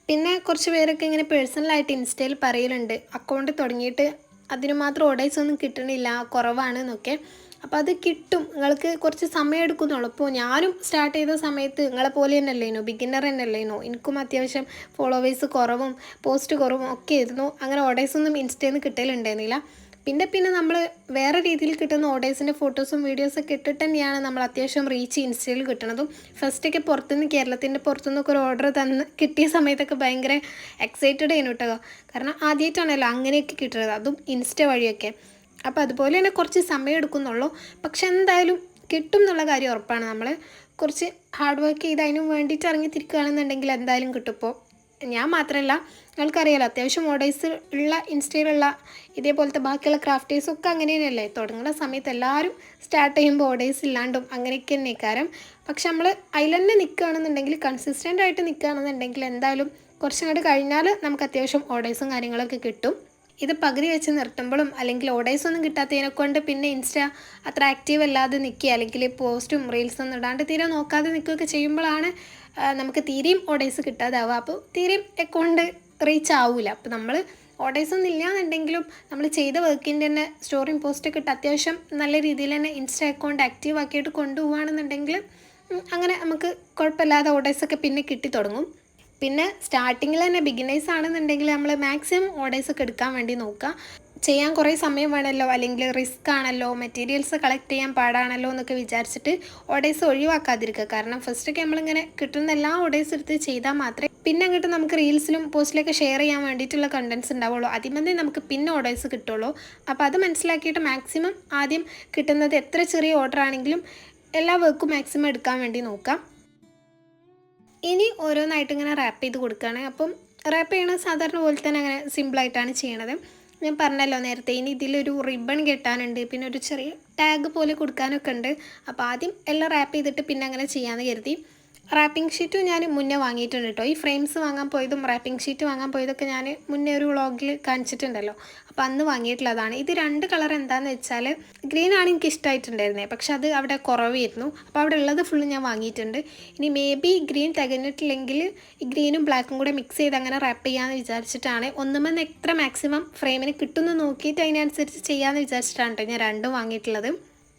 A: പിന്നെ കുറച്ച് പേരൊക്കെ ഇങ്ങനെ പേഴ്സണലായിട്ട് ഇൻസ്റ്റയിൽ പറയലുണ്ട്. അക്കൗണ്ട് തുടങ്ങിയിട്ട് അതിന് മാത്രം ഓർഡേഴ്സ് ഒന്നും കിട്ടണില്ല കുറവാണ് എന്നൊക്കെ. അപ്പോൾ അത് കിട്ടും. നിങ്ങൾക്ക് കുറച്ച് സമയം എടുക്കുന്നുള്ളൂ. ഇപ്പോൾ ഞാനും സ്റ്റാർട്ട് ചെയ്ത സമയത്ത് നിങ്ങളെ പോലെ തന്നെ അല്ലേനോ ബിഗിനർ തന്നെ അല്ലേനോ എനിക്കും അത്യാവശ്യം ഫോളോവേഴ്സ് കുറവും പോസ്റ്റ് കുറവും ഒക്കെ ആയിരുന്നു. അങ്ങനെ ഓർഡേഴ്സ് ഒന്നും ഇൻസ്റ്റയിൽ നിന്ന് കിട്ടലുണ്ടായിരുന്നില്ല. പിന്നെ പിന്നെ നമ്മൾ വേറെ രീതിയിൽ കിട്ടുന്ന ഓർഡേഴ്സിന്റെ ഫോട്ടോസും വീഡിയോസൊക്കെ ഇട്ടിട്ട് തന്നെയാണ് നമ്മൾ അത്യാവശ്യം റീച്ച് ഇൻസ്റ്റയിൽ കിട്ടുന്നതും ഫസ്റ്റൊക്കെ പുറത്തുനിന്ന് കേരളത്തിന്റെ പുറത്തുനിന്നൊക്കെ ഒരു ഓർഡർ തന്ന് കിട്ടിയ സമയത്തൊക്കെ ഭയങ്കര എക്സൈറ്റഡ് ആയിരുന്നു കേട്ടോ. കാരണം ആദ്യമായിട്ടാണല്ലോ അങ്ങനെയൊക്കെ കിട്ടുന്നത് അതും ഇൻസ്റ്റ വഴിയൊക്കെ. അപ്പോൾ അതുപോലെ തന്നെ കുറച്ച് സമയം എടുക്കുന്നുള്ളൂ. പക്ഷെ എന്തായാലും കിട്ടും എന്നുള്ള കാര്യം ഉറപ്പാണ്. നമ്മൾ കുറച്ച് ഹാർഡ് വർക്ക് ചെയ്ത് അതിനും വേണ്ടിയിട്ട് ഇറങ്ങി തിരിക്കുകയാണെന്നുണ്ടെങ്കിൽ എന്തായാലും കിട്ടും. ഇപ്പോൾ ഞാൻ മാത്രമല്ല നിങ്ങൾക്കറിയാലോ അത്യാവശ്യം മോഡേഴ്സ് ഉള്ള ഇൻസ്റ്റയിലുള്ള ഇതേപോലത്തെ ബാക്കിയുള്ള ക്രാഫ്റ്റേഴ്സും ഒക്കെ അങ്ങനെ തന്നെയല്ലേ തുടങ്ങുന്ന സമയത്ത് എല്ലാവരും സ്റ്റാർട്ട് ചെയ്യുമ്പോൾ ഓഡേഴ്സ് ഇല്ലാണ്ടും അങ്ങനെയൊക്കെ തന്നെ കാരം പക്ഷെ നമ്മൾ അതിൽ തന്നെ നിൽക്കുകയാണെന്നുണ്ടെങ്കിൽ കൺസിസ്റ്റന്റ് ആയിട്ട് നിൽക്കുകയാണെന്നുണ്ടെങ്കിൽ എന്തായാലും കുറച്ചും കൂടി കഴിഞ്ഞാൽ നമുക്ക് അത്യാവശ്യം ഓർഡേഴ്സും കാര്യങ്ങളൊക്കെ കിട്ടും. ഇത് പകുതി വെച്ച് നിർത്തുമ്പോഴും അല്ലെങ്കിൽ ഓർഡേഴ്സ് ഒന്നും കിട്ടാത്തതിനെ കൊണ്ട് പിന്നെ ഇൻസ്റ്റ അത്ര ആക്റ്റീവ് അല്ലാതെ നിൽക്കുക അല്ലെങ്കിൽ പോസ്റ്റും റീൽസും ഒന്നും ഇടാണ്ട് തീരെ നോക്കാതെ നിൽക്കുകയൊക്കെ ചെയ്യുമ്പോഴാണ് നമുക്ക് തീരെയും ഓർഡേഴ്സ് കിട്ടാതാവുക. അപ്പോൾ തീരെയും അക്കൗണ്ട് റീച്ച് ആവില്ല അപ്പോൾ നമ്മൾ ഓർഡേഴ്സ് ഒന്നും ഇല്ലാന്നുണ്ടെങ്കിലും നമ്മൾ ചെയ്ത വർക്കിന്റെ തന്നെ സ്റ്റോറിയും പോസ്റ്റൊക്കെ ഇട്ട് അത്യാവശ്യം നല്ല രീതിയിൽ തന്നെ ഇൻസ്റ്റ അക്കൗണ്ട് ആക്റ്റീവ് ആക്കിയിട്ട് കൊണ്ടുപോവുകയാണെന്നുണ്ടെങ്കിൽ അങ്ങനെ നമുക്ക് കുഴപ്പമില്ലാതെ ഓർഡേഴ്സൊക്കെ പിന്നെ കിട്ടി തുടങ്ങും പിന്നെ സ്റ്റാർട്ടിങ്ങിൽ തന്നെ ബിഗിനേഴ്സ് ആണെന്നുണ്ടെങ്കിൽ നമ്മൾ മാക്സിമം ഓർഡേഴ്സ് ഒക്കെ എടുക്കാൻ വേണ്ടി നോക്കുക. ചെയ്യാൻ കുറേ സമയം വേണമല്ലോ? അല്ലെങ്കിൽ റിസ്ക് ആണല്ലോ? മെറ്റീരിയൽസ് കളക്ട് ചെയ്യാൻ പാടാണല്ലോ എന്നൊക്കെ വിചാരിച്ചിട്ട് ഓർഡേഴ്സ് ഒഴിവാക്കാതിരിക്കുക. കാരണം ഫസ്റ്റൊക്കെ നമ്മളിങ്ങനെ കിട്ടുന്ന എല്ലാ ഓർഡേഴ്സ് എടുത്ത് ചെയ്താൽ മാത്രമേ പിന്നെ അങ്ങോട്ട് നമുക്ക് റീൽസിലും പോസ്റ്റിലൊക്കെ ഷെയർ ചെയ്യാൻ വേണ്ടിയിട്ടുള്ള കണ്ടൻസ് ഉണ്ടാവുള്ളൂ. അതിമേ നമുക്ക് പിന്നെ ഓർഡേഴ്സ് കിട്ടുള്ളൂ. അപ്പോൾ അത് മനസ്സിലാക്കിയിട്ട് മാക്സിമം ആദ്യം കിട്ടുന്നത് എത്ര ചെറിയ ഓർഡർ ആണെങ്കിലും എല്ലാ വർക്കും മാക്സിമം എടുക്കാൻ വേണ്ടി നോക്കാം ഇനി ഓരോന്നായിട്ട് ഇങ്ങനെ റാപ്പ് ചെയ്ത് കൊടുക്കുകയാണ്. അപ്പം റാപ്പ് ചെയ്യണത് സാധാരണ പോലെ തന്നെ അങ്ങനെ സിമ്പിളായിട്ടാണ് ചെയ്യണത്. ഞാൻ പറഞ്ഞല്ലോ നേരത്തെ ഇനി ഇതിലൊരു റിബൺ കെട്ടാനുണ്ട് പിന്നെ ഒരു ചെറിയ ടാഗ് പോലെ കൊടുക്കാനൊക്കെ ഉണ്ട്. അപ്പോൾ ആദ്യം എല്ലാം റാപ്പ് ചെയ്തിട്ട് പിന്നെ അങ്ങനെ ചെയ്യാമെന്ന് കരുതി. റാപ്പിംഗ് ഷീറ്റും ഞാൻ മുന്നേ വാങ്ങിയിട്ടുണ്ട് കേട്ടോ ഈ ഫ്രെയിംസ് വാങ്ങാൻ പോയതും റാപ്പിംഗ് ഷീറ്റ് വാങ്ങാൻ പോയതൊക്കെ ഞാൻ മുന്നേ ഒരു വ്ളോഗിൽ കാണിച്ചിട്ടുണ്ടല്ലോ. അപ്പോൾ അന്ന് വാങ്ങിയിട്ടുള്ളതാണ്. ഇത് രണ്ട് കളർ എന്താണെന്ന് വെച്ചാൽ ഗ്രീൻ ആണ് എനിക്ക് ഇഷ്ടമായിട്ടുണ്ടായിരുന്നത് പക്ഷെ അത് അവിടെ കുറവായിരുന്നു. അപ്പോൾ അവിടെ ഉള്ളത് ഫുള്ള് ഞാൻ വാങ്ങിയിട്ടുണ്ട്. ഇനി മേ ബി ഗ്രീൻ തികഞ്ഞിട്ടില്ലെങ്കിൽ ഈ ഗ്രീനും ബ്ലാക്കും കൂടെ മിക്സ് ചെയ്ത് അങ്ങനെ റാപ്പ് ചെയ്യാമെന്ന് വിചാരിച്ചിട്ടാണ്. ഒന്നുമെന്ന് എത്ര മാക്സിമം ഫ്രെയിമിന് കിട്ടുമെന്ന് നോക്കിയിട്ട് അതിനനുസരിച്ച് ചെയ്യാമെന്ന് വിചാരിച്ചിട്ടാണ് കേട്ടോ ഞാൻ രണ്ടും വാങ്ങിയിട്ടുള്ളത്.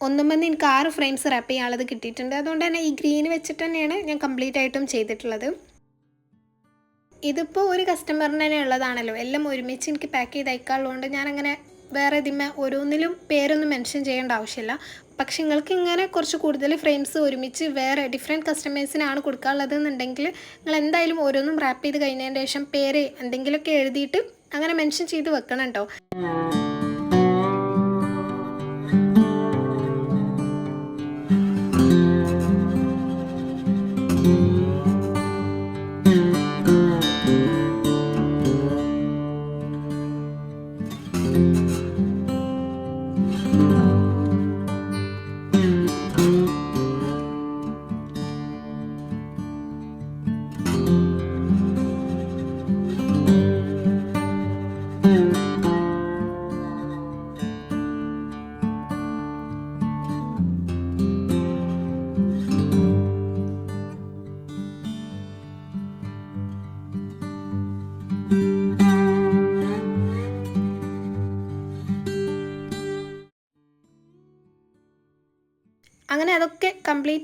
A: ഒന്നുമെന്ന് എനിക്ക് ആറ് ഫ്രെയിംസ് റാപ്പ് ചെയ്യാനുള്ളത് കിട്ടിയിട്ടുണ്ട്. അതുകൊണ്ട് തന്നെ ഈ ഗ്രീൻ വെച്ചിട്ട് തന്നെയാണ് ഞാൻ കംപ്ലീറ്റ് ആയിട്ടും ചെയ്തിട്ടുള്ളത്. ഇതിപ്പോൾ ഒരു കസ്റ്റമറിന് തന്നെ ഉള്ളതാണല്ലോ. എല്ലാം ഒരുമിച്ച് എനിക്ക് പാക്ക് ചെയ്ത് അയക്കാനുള്ളതുകൊണ്ട് ഞാനങ്ങനെ വേറെ ഇതിമേ ഓരോന്നിലും പേരൊന്നും മെൻഷൻ ചെയ്യേണ്ട ആവശ്യമില്ല. പക്ഷെ നിങ്ങൾക്ക് ഇങ്ങനെ കുറച്ച് കൂടുതൽ ഫ്രെയിംസ് ഒരുമിച്ച് വേറെ ഡിഫറെന്റ് കസ്റ്റമേഴ്സിനാണ് കൊടുക്കാനുള്ളത് എന്നുണ്ടെങ്കിൽ നിങ്ങൾ എന്തായാലും ഓരോന്നും റാപ്പ് ചെയ്ത് കഴിഞ്ഞതിന് ശേഷം പേര് എന്തെങ്കിലുമൊക്കെ എഴുതിയിട്ട് അങ്ങനെ മെൻഷൻ ചെയ്ത് വെക്കണം കേട്ടോ.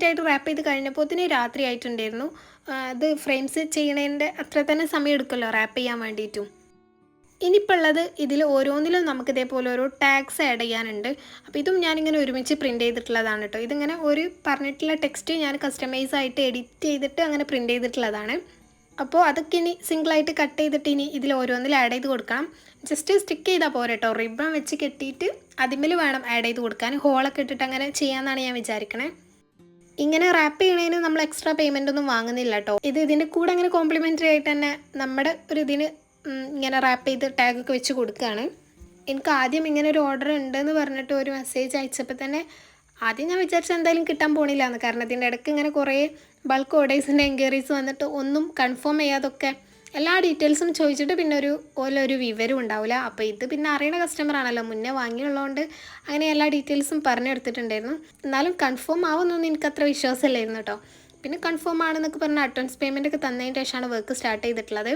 A: കംപ്ലീറ്റ് ആയിട്ട് റാപ്പ് ചെയ്ത് കഴിഞ്ഞപ്പോൾ കഴിഞ്ഞപ്പോഴത്തേന് രാത്രി ആയിട്ടുണ്ടായിരുന്നു. അത് ഫ്രെയിംസ് ചെയ്യണതിന്റെ അത്ര തന്നെ സമയം എടുക്കുമല്ലോ റാപ്പ് ചെയ്യാൻ വേണ്ടിയിട്ടും. ഇനിയിപ്പോൾ ഉള്ളത് ഇതിൽ ഓരോന്നിലും നമുക്ക് ഇതേപോലെ ഓരോ ടാഗ്സ് ആഡ് ചെയ്യാനുണ്ട്. അപ്പോൾ ഇതും ഞാനിങ്ങനെ ഒരുമിച്ച് പ്രിന്റ് ചെയ്തിട്ടുള്ളതാണ് കേട്ടോ. ഇതിങ്ങനെ ഒരു പറഞ്ഞിട്ടുള്ള ടെക്സ്റ്റ് ഞാൻ കസ്റ്റമൈസ് ആയിട്ട് എഡിറ്റ് ചെയ്തിട്ട് അങ്ങനെ പ്രിന്റ് ചെയ്തിട്ടുള്ളതാണ്. അപ്പോൾ അതൊക്കെ ഇനി സിംഗിളായിട്ട് കട്ട് ചെയ്തിട്ട് ഇനി ഇതിൽ ഓരോന്നിൽ ആഡ് ചെയ്ത് കൊടുക്കണം. ജസ്റ്റ് സ്റ്റിക്ക് ചെയ്താൽ പോരെ കേട്ടോ. റിബൺ വെച്ച് കെട്ടിയിട്ട് അതിമേൽ വേണം ആഡ് ചെയ്ത് കൊടുക്കാൻ. ഹോളൊക്കെ ഇട്ടിട്ട് അങ്ങനെ ചെയ്യാമെന്നാണ് ഞാൻ വിചാരിക്കണേ. ഇങ്ങനെ റാപ്പ് ചെയ്യണതിന് നമ്മൾ എക്സ്ട്രാ പേയ്മെന്റ് ഒന്നും വാങ്ങുന്നില്ല കേട്ടോ ഇത് ഇതിന്റെ കൂടെ അങ്ങനെ കോംപ്ലിമെന്ററി ആയിട്ട് തന്നെ നമ്മുടെ ഒരു ഇതിന് ഇങ്ങനെ റാപ്പ് ചെയ്ത് ടാഗൊക്കെ വെച്ച് കൊടുക്കുകയാണ് എനിക്ക് ആദ്യം ഇങ്ങനെ ഒരു ഓർഡർ ഉണ്ടെന്ന് പറഞ്ഞിട്ട് ഒരു മെസ്സേജ് അയച്ചപ്പോൾ തന്നെ ആദ്യം ഞാൻ വിചാരിച്ചത് എന്തായാലും കിട്ടാൻ പോണില്ല എന്ന് കാരണം ഇതിന്റെ ഇടയ്ക്ക് ഇങ്ങനെ കുറേ ബൾക്ക് ഓർഡേഴ്സിന്റെ എൻക്വയറീസ് വന്നിട്ട് ഒന്നും കൺഫേം ചെയ്യാതൊക്കെ എല്ലാ ഡീറ്റെയിൽസും ചോദിച്ചിട്ട് പിന്നെ ഒരു ഓലൊരു വിവരം ഉണ്ടാവില്ല. അപ്പോൾ ഇത് പിന്നെ അറിയണ കസ്റ്റമർ ആണല്ലോ മുന്നേ വാങ്ങിയുള്ളതുകൊണ്ട് അങ്ങനെ എല്ലാ ഡീറ്റെയിൽസും പറഞ്ഞെടുത്തിട്ടുണ്ടായിരുന്നു. എന്നാലും കൺഫേം ആവുമെന്നൊന്നും എനിക്ക് അത്ര വിശ്വാസമില്ലായിരുന്നു കേട്ടോ. പിന്നെ കൺഫേം ആണെന്നൊക്കെ പറഞ്ഞാൽ അഡ്വാൻസ് പേയ്മെന്റ് ഒക്കെ തന്നതിന് ശേഷമാണ് വർക്ക് സ്റ്റാർട്ട് ചെയ്തിട്ടുള്ളത്.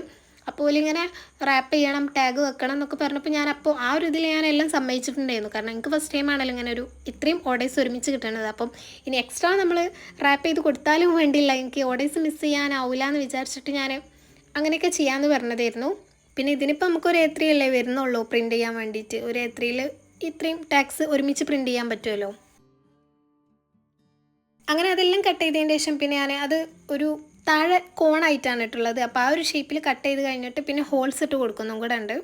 A: അപ്പോൾ ഇങ്ങനെ റാപ്പ് ചെയ്യണം ടാഗ് വെക്കണം എന്നൊക്കെ പറഞ്ഞപ്പോൾ ഞാൻ അപ്പോൾ ആ ഒരു ഇതിൽ ഞാൻ എല്ലാം സമ്മതിച്ചിട്ടുണ്ടായിരുന്നു. കാരണം എനിക്ക് ഫസ്റ്റ് ടൈം ആണല്ലോ ഇങ്ങനെ ഒരു ഇത്രയും ഓർഡേഴ്സ് ഒരുമിച്ച് കിട്ടണത്. അപ്പം ഇനി എക്സ്ട്രാ നമ്മൾ റാപ്പ് ചെയ്ത് കൊടുത്താലും വേണ്ടിയില്ല. എനിക്ക് ഓർഡേഴ്സ് മിസ് ചെയ്യാനാവില്ല എന്ന് വിചാരിച്ചിട്ട് ഞാൻ അങ്ങനെയൊക്കെ ചെയ്യാമെന്ന് പറഞ്ഞതായിരുന്നു. പിന്നെ ഇതിനിപ്പോൾ നമുക്ക് ഒരു എ അല്ലേ വരുന്നുള്ളൂ പ്രിന്റ് ചെയ്യാൻ വേണ്ടിയിട്ട്. ഒരു എ ഇത്രയും ടാക്സ് ഒരുമിച്ച് പ്രിന്റ് ചെയ്യാൻ പറ്റുമല്ലോ. അങ്ങനെ അതെല്ലാം കട്ട് ചെയ്തതിന് ശേഷം പിന്നെ ഞാൻ അത് ഒരു താഴെ കോണായിട്ടാണ് ഇട്ടുള്ളത്. അപ്പോൾ ആ ഒരു ഷേപ്പിൽ കട്ട് ചെയ്ത് കഴിഞ്ഞിട്ട് പിന്നെ ഹോൾസ് ഇട്ട് കൊടുക്കുന്നതും കൂടെ ഉണ്ട്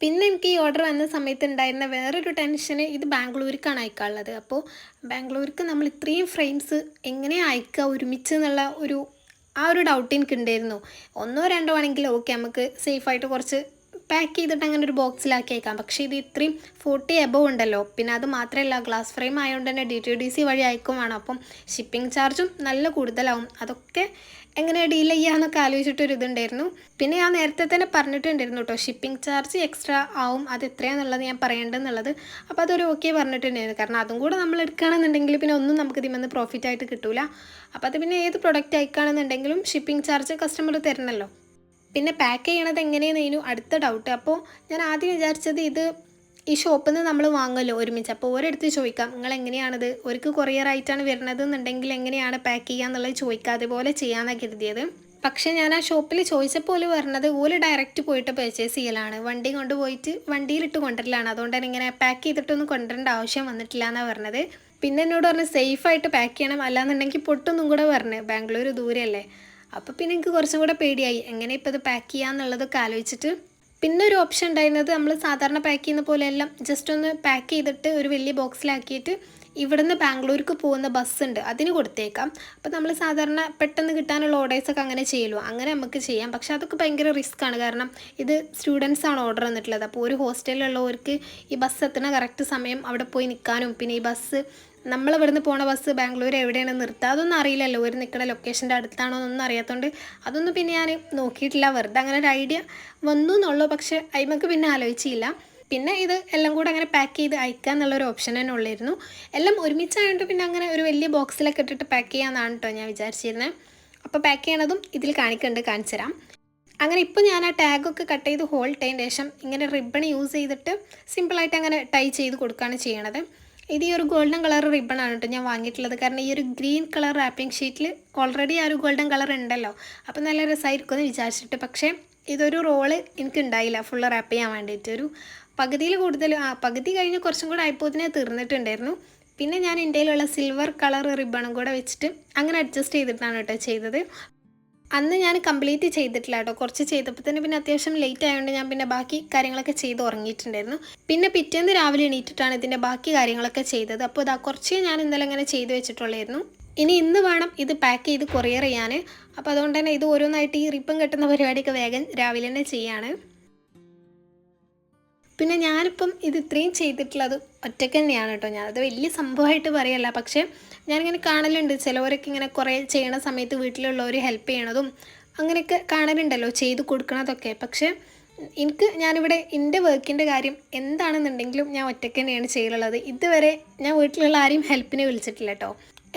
A: പിന്നെ എനിക്ക് ഈ ഓർഡർ വന്ന സമയത്ത് ഉണ്ടായിരുന്ന വേറൊരു ടെൻഷന് ഇത് ബാംഗ്ലൂർക്കാണ് അയക്കാനുള്ളത്. അപ്പോൾ ബാംഗ്ലൂർക്ക് നമ്മൾ ഇത്രയും ഫ്രെയിംസ് എങ്ങനെ അയക്കുക ഒരുമിച്ച് എന്നുള്ള ഒരു ആ ഒരു ഡൗട്ട് എനിക്ക് ഉണ്ടായിരുന്നു ഒന്നോ രണ്ടോ ആണെങ്കിൽ ഓക്കെ നമുക്ക് സേഫായിട്ട് കുറച്ച് പാക്ക് ചെയ്തിട്ട് അങ്ങനെ ഒരു ബോക്സിലാക്കി അയക്കാം പക്ഷേ ഇത് ഇത്രയും ഫോർട്ടി എബവ് ഉണ്ടല്ലോ. പിന്നെ അത് മാത്രമല്ല ഗ്ലാസ് ഫ്രെയിം ആയതുകൊണ്ട് തന്നെ ഡി ടി ഡി സി വഴി അയക്കും വേണം അപ്പം ഷിപ്പിംഗ് ചാർജും നല്ല കൂടുതലാവും. അതൊക്കെ എങ്ങനെ ഡീൽ ചെയ്യാമെന്നൊക്കെ ആലോചിച്ചിട്ടൊരു ഇതുണ്ടായിരുന്നു. പിന്നെ ഞാൻ നേരത്തെ തന്നെ പറഞ്ഞിട്ടുണ്ടായിരുന്നു കേട്ടോ ഷിപ്പിംഗ് ചാർജ് എക്സ്ട്രാ ആവും. അത് എത്രയാണെന്നുള്ളത് ഞാൻ പറയേണ്ടതെന്നുള്ളത്. അപ്പോൾ അതൊരു ഓക്കെ പറഞ്ഞിട്ടുണ്ടായിരുന്നു. കാരണം അതും കൂടെ നമ്മൾ എടുക്കുകയാണെന്നുണ്ടെങ്കിൽ പിന്നെ ഒന്നും നമുക്ക് ഇതിൽ നിന്ന് പ്രോഫിറ്റ് ആയിട്ട് കിട്ടൂല. അപ്പോൾ അത് പിന്നെ ഏത് പ്രൊഡക്റ്റ് അയക്കുകയാണെന്നുണ്ടെങ്കിലും ഷിപ്പിംഗ് ചാർജ് കസ്റ്റമർ തരണമല്ലോ പിന്നെ പാക്ക് ചെയ്യണത് എങ്ങനെയെന്നതിനു അടുത്ത ഡൗട്ട് അപ്പോൾ ഞാൻ ആദ്യം വിചാരിച്ചത് ഇത് ഈ ഷോപ്പിൽ നിന്ന് നമ്മൾ വാങ്ങുമല്ലോ ഒരുമിച്ച്. അപ്പോൾ ഒരിടത്ത് ചോദിക്കാം നിങ്ങൾ എങ്ങനെയാണിത്? ഒരിക്കൽ കൊറിയർ ആയിട്ടാണ് വരുന്നത് എന്നുണ്ടെങ്കിൽ എങ്ങനെയാണ് പാക്ക് ചെയ്യുക എന്നുള്ളത് ചോദിക്കാതെ പോലെ ചെയ്യാമെന്നാണ് കരുതിയത്. പക്ഷേ ഞാൻ ആ ഷോപ്പിൽ ചോദിച്ചപ്പോൾ ഓൽ പറഞ്ഞത് ഓൽ ഡയറക്റ്റ് പോയിട്ട് പർച്ചേസ് ചെയ്യലാണ്. വണ്ടി കൊണ്ടുപോയിട്ട് വണ്ടിയിലിട്ട് കൊണ്ടുവരലാണ്. അതുകൊണ്ട് തന്നെ ഇങ്ങനെ പാക്ക് ചെയ്തിട്ടൊന്നും കൊണ്ടുവരേണ്ട ആവശ്യം വന്നിട്ടില്ല എന്നാണ് പറഞ്ഞത്. പിന്നെ എന്നോട് പറഞ്ഞു സേഫായിട്ട് പാക്ക് ചെയ്യണം. അല്ലാന്നുണ്ടെങ്കിൽ പൊട്ടൊന്നും കൂടെ പറഞ്ഞു ബാംഗ്ലൂർ ദൂരെയല്ലേ. അപ്പോൾ പിന്നെ എനിക്ക് കുറച്ചും കൂടെ പേടിയായി. എങ്ങനെ ഇപ്പോൾ ഇത് പാക്ക് ചെയ്യാന്നുള്ളതൊക്കെ ആലോചിച്ചിട്ട്. പിന്നെ ഒരു ഓപ്ഷൻ ഉണ്ടായിരുന്നത് നമ്മൾ സാധാരണ പാക്ക് ചെയ്യുന്ന പോലെയെല്ലാം ജസ്റ്റ് ഒന്ന് പാക്ക് ചെയ്തിട്ട് ഒരു വലിയ ബോക്സിലാക്കിയിട്ട് ഇവിടുന്ന് ബാംഗ്ലൂർക്ക് പോകുന്ന ബസ് ഉണ്ട് അതിന് കൊടുത്തേക്കാം. അപ്പോൾ നമ്മൾ സാധാരണ പെട്ടെന്ന് കിട്ടാനുള്ള ഓർഡേഴ്സൊക്കെ അങ്ങനെ ചെയ്യുമല്ലോ അങ്ങനെ നമുക്ക് ചെയ്യാം. പക്ഷേ അതൊക്കെ ഭയങ്കര റിസ്ക് ആണ്. കാരണം ഇത് സ്റ്റുഡൻസ് ആണ് ഓർഡർ തന്നിട്ടുള്ളത്. അപ്പോൾ ഒരു ഹോസ്റ്റലിലുള്ളവർക്ക് ഈ ബസ് എത്തുന്ന കറക്റ്റ് സമയം അവിടെ പോയി നിൽക്കാനും പിന്നെ ഈ ബസ് നമ്മൾ ഇവിടുന്ന് പോണ ബസ് ബാംഗ്ലൂർ എവിടെയാണ് നിർത്തുക അതൊന്നും അറിയില്ലല്ലോ. ഒരു നിൽക്കുന്ന ലൊക്കേഷന്റെ അടുത്താണോ എന്നൊന്നും അറിയാത്തതുകൊണ്ട് അതൊന്നും പിന്നെ ഞാൻ നോക്കിയിട്ടില്ല. വെറുതെ അങ്ങനെ ഒരു ഐഡിയ വന്നു എന്നുള്ളൂ. പക്ഷെ അയിമക്ക് പിന്നെ ആലോചിച്ചില്ല. പിന്നെ ഇത് എല്ലാം കൂടെ അങ്ങനെ പാക്ക് ചെയ്ത് അയക്കുക എന്നുള്ളൊരു ഓപ്ഷൻ തന്നെ ഉള്ളായിരുന്നു. എല്ലാം ഒരുമിച്ചായതുകൊണ്ട് പിന്നെ അങ്ങനെ ഒരു വലിയ ബോക്സിലൊക്കെ ഇട്ടിട്ട് പാക്ക് ചെയ്യാമെന്നാണ് കേട്ടോ ഞാൻ വിചാരിച്ചിരുന്നത് അപ്പോൾ പാക്ക് ചെയ്യണതും ഇതിൽ കാണിക്കുന്നുണ്ട് കാണിച്ചു തരാം. അങ്ങനെ ഇപ്പോൾ ഞാൻ ആ ടാഗൊക്കെ കട്ട് ചെയ്ത് ഹോൾഡ് ചെയ്തതിന് ശേഷം ഇങ്ങനെ റിബൺ യൂസ് ചെയ്തിട്ട് സിമ്പിളായിട്ട് അങ്ങനെ ടൈ ചെയ്ത് കൊടുക്കുകയാണ് ചെയ്യണത്. ഇത് ഈ ഒരു ഗോൾഡൻ കളർ റിബൺ ആണ് കേട്ടോ ഞാൻ വാങ്ങിയിട്ടുള്ളത്. കാരണം ഈ ഒരു ഗ്രീൻ കളർ റാപ്പിംഗ് ഷീറ്റിൽ ഓൾറെഡി ആ ഒരു ഗോൾഡൻ കളർ ഉണ്ടല്ലോ. അപ്പോൾ നല്ല രസമായിരിക്കും എന്ന് വിചാരിച്ചിട്ട്. പക്ഷേ ഇതൊരു റോൾ എനിക്ക് ഉണ്ടായില്ല ഫുള്ള് റാപ്പ് ചെയ്യാൻ വേണ്ടിയിട്ട്. ഒരു പകുതിയിൽ കൂടുതൽ ആ പകുതി കഴിഞ്ഞ് കുറച്ചും കൂടെ ആയപ്പോതിനെ തീർന്നിട്ടുണ്ടായിരുന്നു. പിന്നെ ഞാൻ എന്റെ സിൽവർ കളർ റിബണും കൂടെ വെച്ചിട്ട് അങ്ങനെ അഡ്ജസ്റ്റ് ചെയ്തിട്ടാണ് കേട്ടോ ചെയ്തത്. അന്ന് ഞാൻ കംപ്ലീറ്റ് ചെയ്തിട്ടില്ല കേട്ടോ. കുറച്ച് ചെയ്തപ്പോൾ തന്നെ പിന്നെ അത്യാവശ്യം ലേറ്റ് ആയതുകൊണ്ട് ഞാൻ പിന്നെ ബാക്കി കാര്യങ്ങളൊക്കെ ചെയ്ത് ഉറങ്ങിയിട്ടുണ്ടായിരുന്നു. പിന്നെ പിറ്റേന്ന് രാവിലെ എണീറ്റിട്ടാണ് ഇതിന്റെ ബാക്കി കാര്യങ്ങളൊക്കെ ചെയ്തത്. അപ്പോൾ ഇതാ കുറച്ച് ഞാൻ ഇന്നലെ ഇങ്ങനെ ചെയ്ത് വെച്ചിട്ടുള്ളായിരുന്നു. ഇനി ഇന്ന് വേണം ഇത് പാക്ക് ചെയ്ത് കൊറിയർ ചെയ്യാൻ അപ്പോൾ അതുകൊണ്ട് തന്നെ ഇത് ഓരോന്നായിട്ട് ഈ റിപ്പം കെട്ടുന്ന പരിപാടിയൊക്കെ വേഗം രാവിലെ തന്നെ ചെയ്യാണ്. പിന്നെ ഞാനിപ്പം ഇത് ഇത്രയും ചെയ്തിട്ടുള്ളത് ഒറ്റയ്ക്ക് തന്നെയാണ് കേട്ടോ. ഞാനത് വലിയ സംഭവമായിട്ട് പറയല്ല. പക്ഷേ ഞാനിങ്ങനെ കാണലുണ്ട്. ചിലവരൊക്കെ ഇങ്ങനെ കുറേ ചെയ്യണ സമയത്ത് വീട്ടിലുള്ളവർ ഹെൽപ്പ് ചെയ്യണതും അങ്ങനെയൊക്കെ കാണലുണ്ടല്ലോ. ചെയ്ത് കൊടുക്കണതൊക്കെ. പക്ഷേ എനിക്ക് ഞാനിവിടെ എന്റെ വർക്കിന്റെ കാര്യം എന്താണെന്നുണ്ടെങ്കിലും ഞാൻ ഒറ്റയ്ക്ക് തന്നെയാണ് ചെയ്തിട്ടുള്ളത് ഇതുവരെ ഞാൻ വീട്ടിലുള്ള ആരെയും ഹെൽപ്പിനെ വിളിച്ചിട്ടില്ല കേട്ടോ.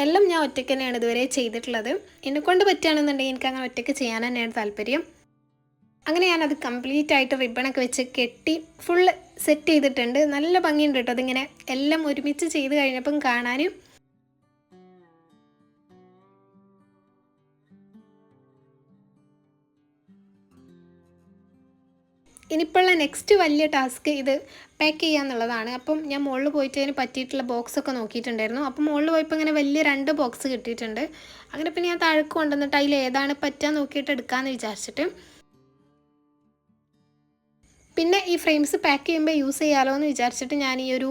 A: എല്ലാം ഞാൻ ഒറ്റയ്ക്ക് തന്നെയാണ് ഇതുവരെ ചെയ്തിട്ടുള്ളത്. എന്നെക്കൊണ്ട് പറ്റുകയാണെന്നുണ്ടെങ്കിൽ എനിക്ക് അങ്ങനെ ഒറ്റയ്ക്ക് ചെയ്യാൻ തന്നെയാണ് താല്പര്യം. അങ്ങനെ ഞാനത് കംപ്ലീറ്റ് ആയിട്ട് റിബണൊക്കെ വെച്ച് കെട്ടി ഫുള്ള് സെറ്റ് ചെയ്തിട്ടുണ്ട്. നല്ല ഭംഗിയുണ്ട് കേട്ടോ അതിങ്ങനെ എല്ലാം ഒരുമിച്ച് ചെയ്ത് കഴിഞ്ഞപ്പം കാണാനും. ഇനിയിപ്പോഴുള്ള നെക്സ്റ്റ് വലിയ ടാസ്ക് ഇത് പാക്ക് ചെയ്യുക എന്നുള്ളതാണ് അപ്പം ഞാൻ മുകളിൽ പോയിട്ട് അതിന് പറ്റിയിട്ടുള്ള ബോക്സ് ഒക്കെ നോക്കിയിട്ടുണ്ടായിരുന്നു. അപ്പം മുകളിൽ പോയപ്പോൾ ഇങ്ങനെ വലിയ രണ്ട് ബോക്സ് കിട്ടിയിട്ടുണ്ട്. അങ്ങനെ പിന്നെ ഞാൻ താഴേക്ക് കൊണ്ടുവന്നിട്ട് അതിൽ ഏതാണ് പറ്റുക നോക്കിയിട്ട് എടുക്കാമെന്ന് വിചാരിച്ചിട്ട് പിന്നെ ഈ ഫ്രെയിംസ് പാക്ക് ചെയ്യുമ്പോൾ യൂസ് ചെയ്യാമല്ലോ എന്ന് വിചാരിച്ചിട്ട് ഞാൻ ഈ ഒരു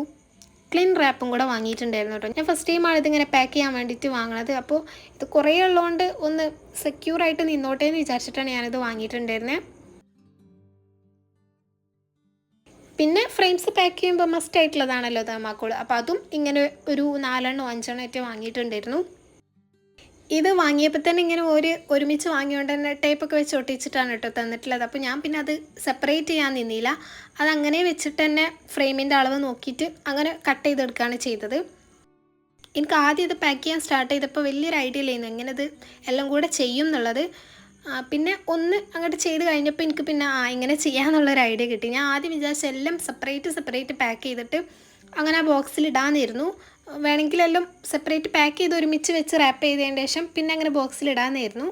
A: ക്ലീൻ റാപ്പും കൂടെ വാങ്ങിയിട്ടുണ്ടായിരുന്നു കേട്ടോ ഞാൻ ഫസ്റ്റ് ടൈമാണ് ഇതിങ്ങനെ പാക്ക് ചെയ്യാൻ വേണ്ടിയിട്ട് വാങ്ങണത്. അപ്പോൾ ഇത് കുറേ ഉള്ളതുകൊണ്ട് ഒന്ന് സെക്യൂറായിട്ട് നിന്നോട്ടെ എന്ന് വിചാരിച്ചിട്ടാണ് ഞാനിത് വാങ്ങിയിട്ടുണ്ടായിരുന്നത് പിന്നെ ഫ്രെയിംസ് പാക്ക് ചെയ്യുമ്പോൾ മസ്റ്റ് ആയിട്ടുള്ളതാണല്ലോ തമാക്കോൾ അപ്പോൾ അതും ഇങ്ങനെ ഒരു നാലെണ്ണോ അഞ്ചെണ്ണോ ഒക്കെ വാങ്ങിയിട്ടുണ്ടായിരുന്നു. ഇത് വാങ്ങിയപ്പോൾ തന്നെ ഇങ്ങനെ ഒരു ഒരുമിച്ച് വാങ്ങിയോണ്ട് തന്നെ ടേപ്പൊക്കെ വെച്ച് ഒട്ടിച്ചിട്ടാണ് കേട്ടോ തന്നിട്ടുള്ളത്. അപ്പോൾ ഞാൻ പിന്നെ അത് സെപ്പറേറ്റ് ചെയ്യാൻ നിന്നില്ല. അതങ്ങനെ വെച്ചിട്ട് തന്നെ ഫ്രെയിമിന്റെ അളവ് നോക്കിയിട്ട് അങ്ങനെ കട്ട് ചെയ്തെടുക്കുകയാണ് ചെയ്തത്. എനിക്ക് ആദ്യം ഇത് പാക്ക് ചെയ്യാൻ സ്റ്റാർട്ട് ചെയ്തപ്പോൾ വലിയൊരു ഐഡിയ ഇല്ലായിരുന്നു. എങ്ങനെ ഇത് എല്ലാം കൂടെ ചെയ്യും എന്നുള്ളത്. പിന്നെ ഒന്ന് അങ്ങോട്ട് ചെയ്ത് കഴിഞ്ഞപ്പോൾ എനിക്ക് പിന്നെ ആ ഇങ്ങനെ ചെയ്യാമെന്നുള്ളൊരു ഐഡിയ കിട്ടി. ഞാൻ ആദ്യം വിചാരിച്ച എല്ലാം സെപ്പറേറ്റ് സെപ്പറേറ്റ് പാക്ക് ചെയ്തിട്ട് അങ്ങനെ ആ ബോക്സിൽ ഇടാമെന്നിരുന്നു വേണമെങ്കിൽ എല്ലാം സെപ്പറേറ്റ് പാക്ക് ചെയ്ത് ഒരുമിച്ച് വെച്ച് റാപ്പ് ചെയ്തതിന് ശേഷം പിന്നെ അങ്ങനെ ബോക്സിൽ ഇടാമെന്നായിരുന്നു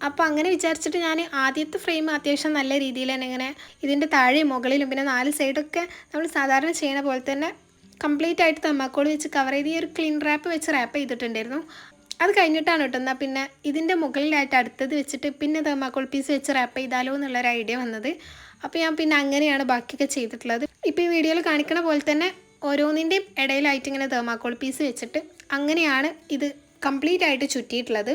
A: അപ്പോൾ അങ്ങനെ വിചാരിച്ചിട്ട് ഞാൻ ആദ്യത്തെ ഫ്രെയിം അത്യാവശ്യം നല്ല രീതിയിൽ തന്നെ ഇങ്ങനെ ഇതിന്റെ താഴെയും മുകളിലും പിന്നെ നാല് സൈഡൊക്കെ നമ്മൾ സാധാരണ ചെയ്യണ പോലെ തന്നെ കംപ്ലീറ്റ് ആയിട്ട് തമ്മാക്കോൾ വെച്ച് കവർ ചെയ്ത് ഈ ഒരു ക്ലീൻ റാപ്പ് വെച്ച് റാപ്പ് ചെയ്തിട്ടുണ്ടായിരുന്നു. അത് കഴിഞ്ഞിട്ടാണ് കേട്ടോ എന്നാൽ പിന്നെ ഇതിന്റെ മുകളിലായിട്ട് അടുത്തത് വെച്ചിട്ട് പിന്നെ തമ്മാക്കോൾ പീസ് വെച്ച് റാപ്പ് ചെയ്താലോ എന്നുള്ളൊരു ഐഡിയ വന്നത്. അപ്പോൾ ഞാൻ പിന്നെ അങ്ങനെയാണ് ബാക്കിയൊക്കെ ചെയ്തിട്ടുള്ളത്. ഇപ്പോൾ ഈ വീഡിയോയിൽ കാണിക്കണ പോലെ തന്നെ ഓരോന്നിന്റെയും ഇടയിലായിട്ട് ഇങ്ങനെ തേമാക്കോൾ പീസ് വെച്ചിട്ട് അങ്ങനെയാണ് ഇത് കംപ്ലീറ്റ് ആയിട്ട് ചുറ്റിയിട്ടുള്ളത്.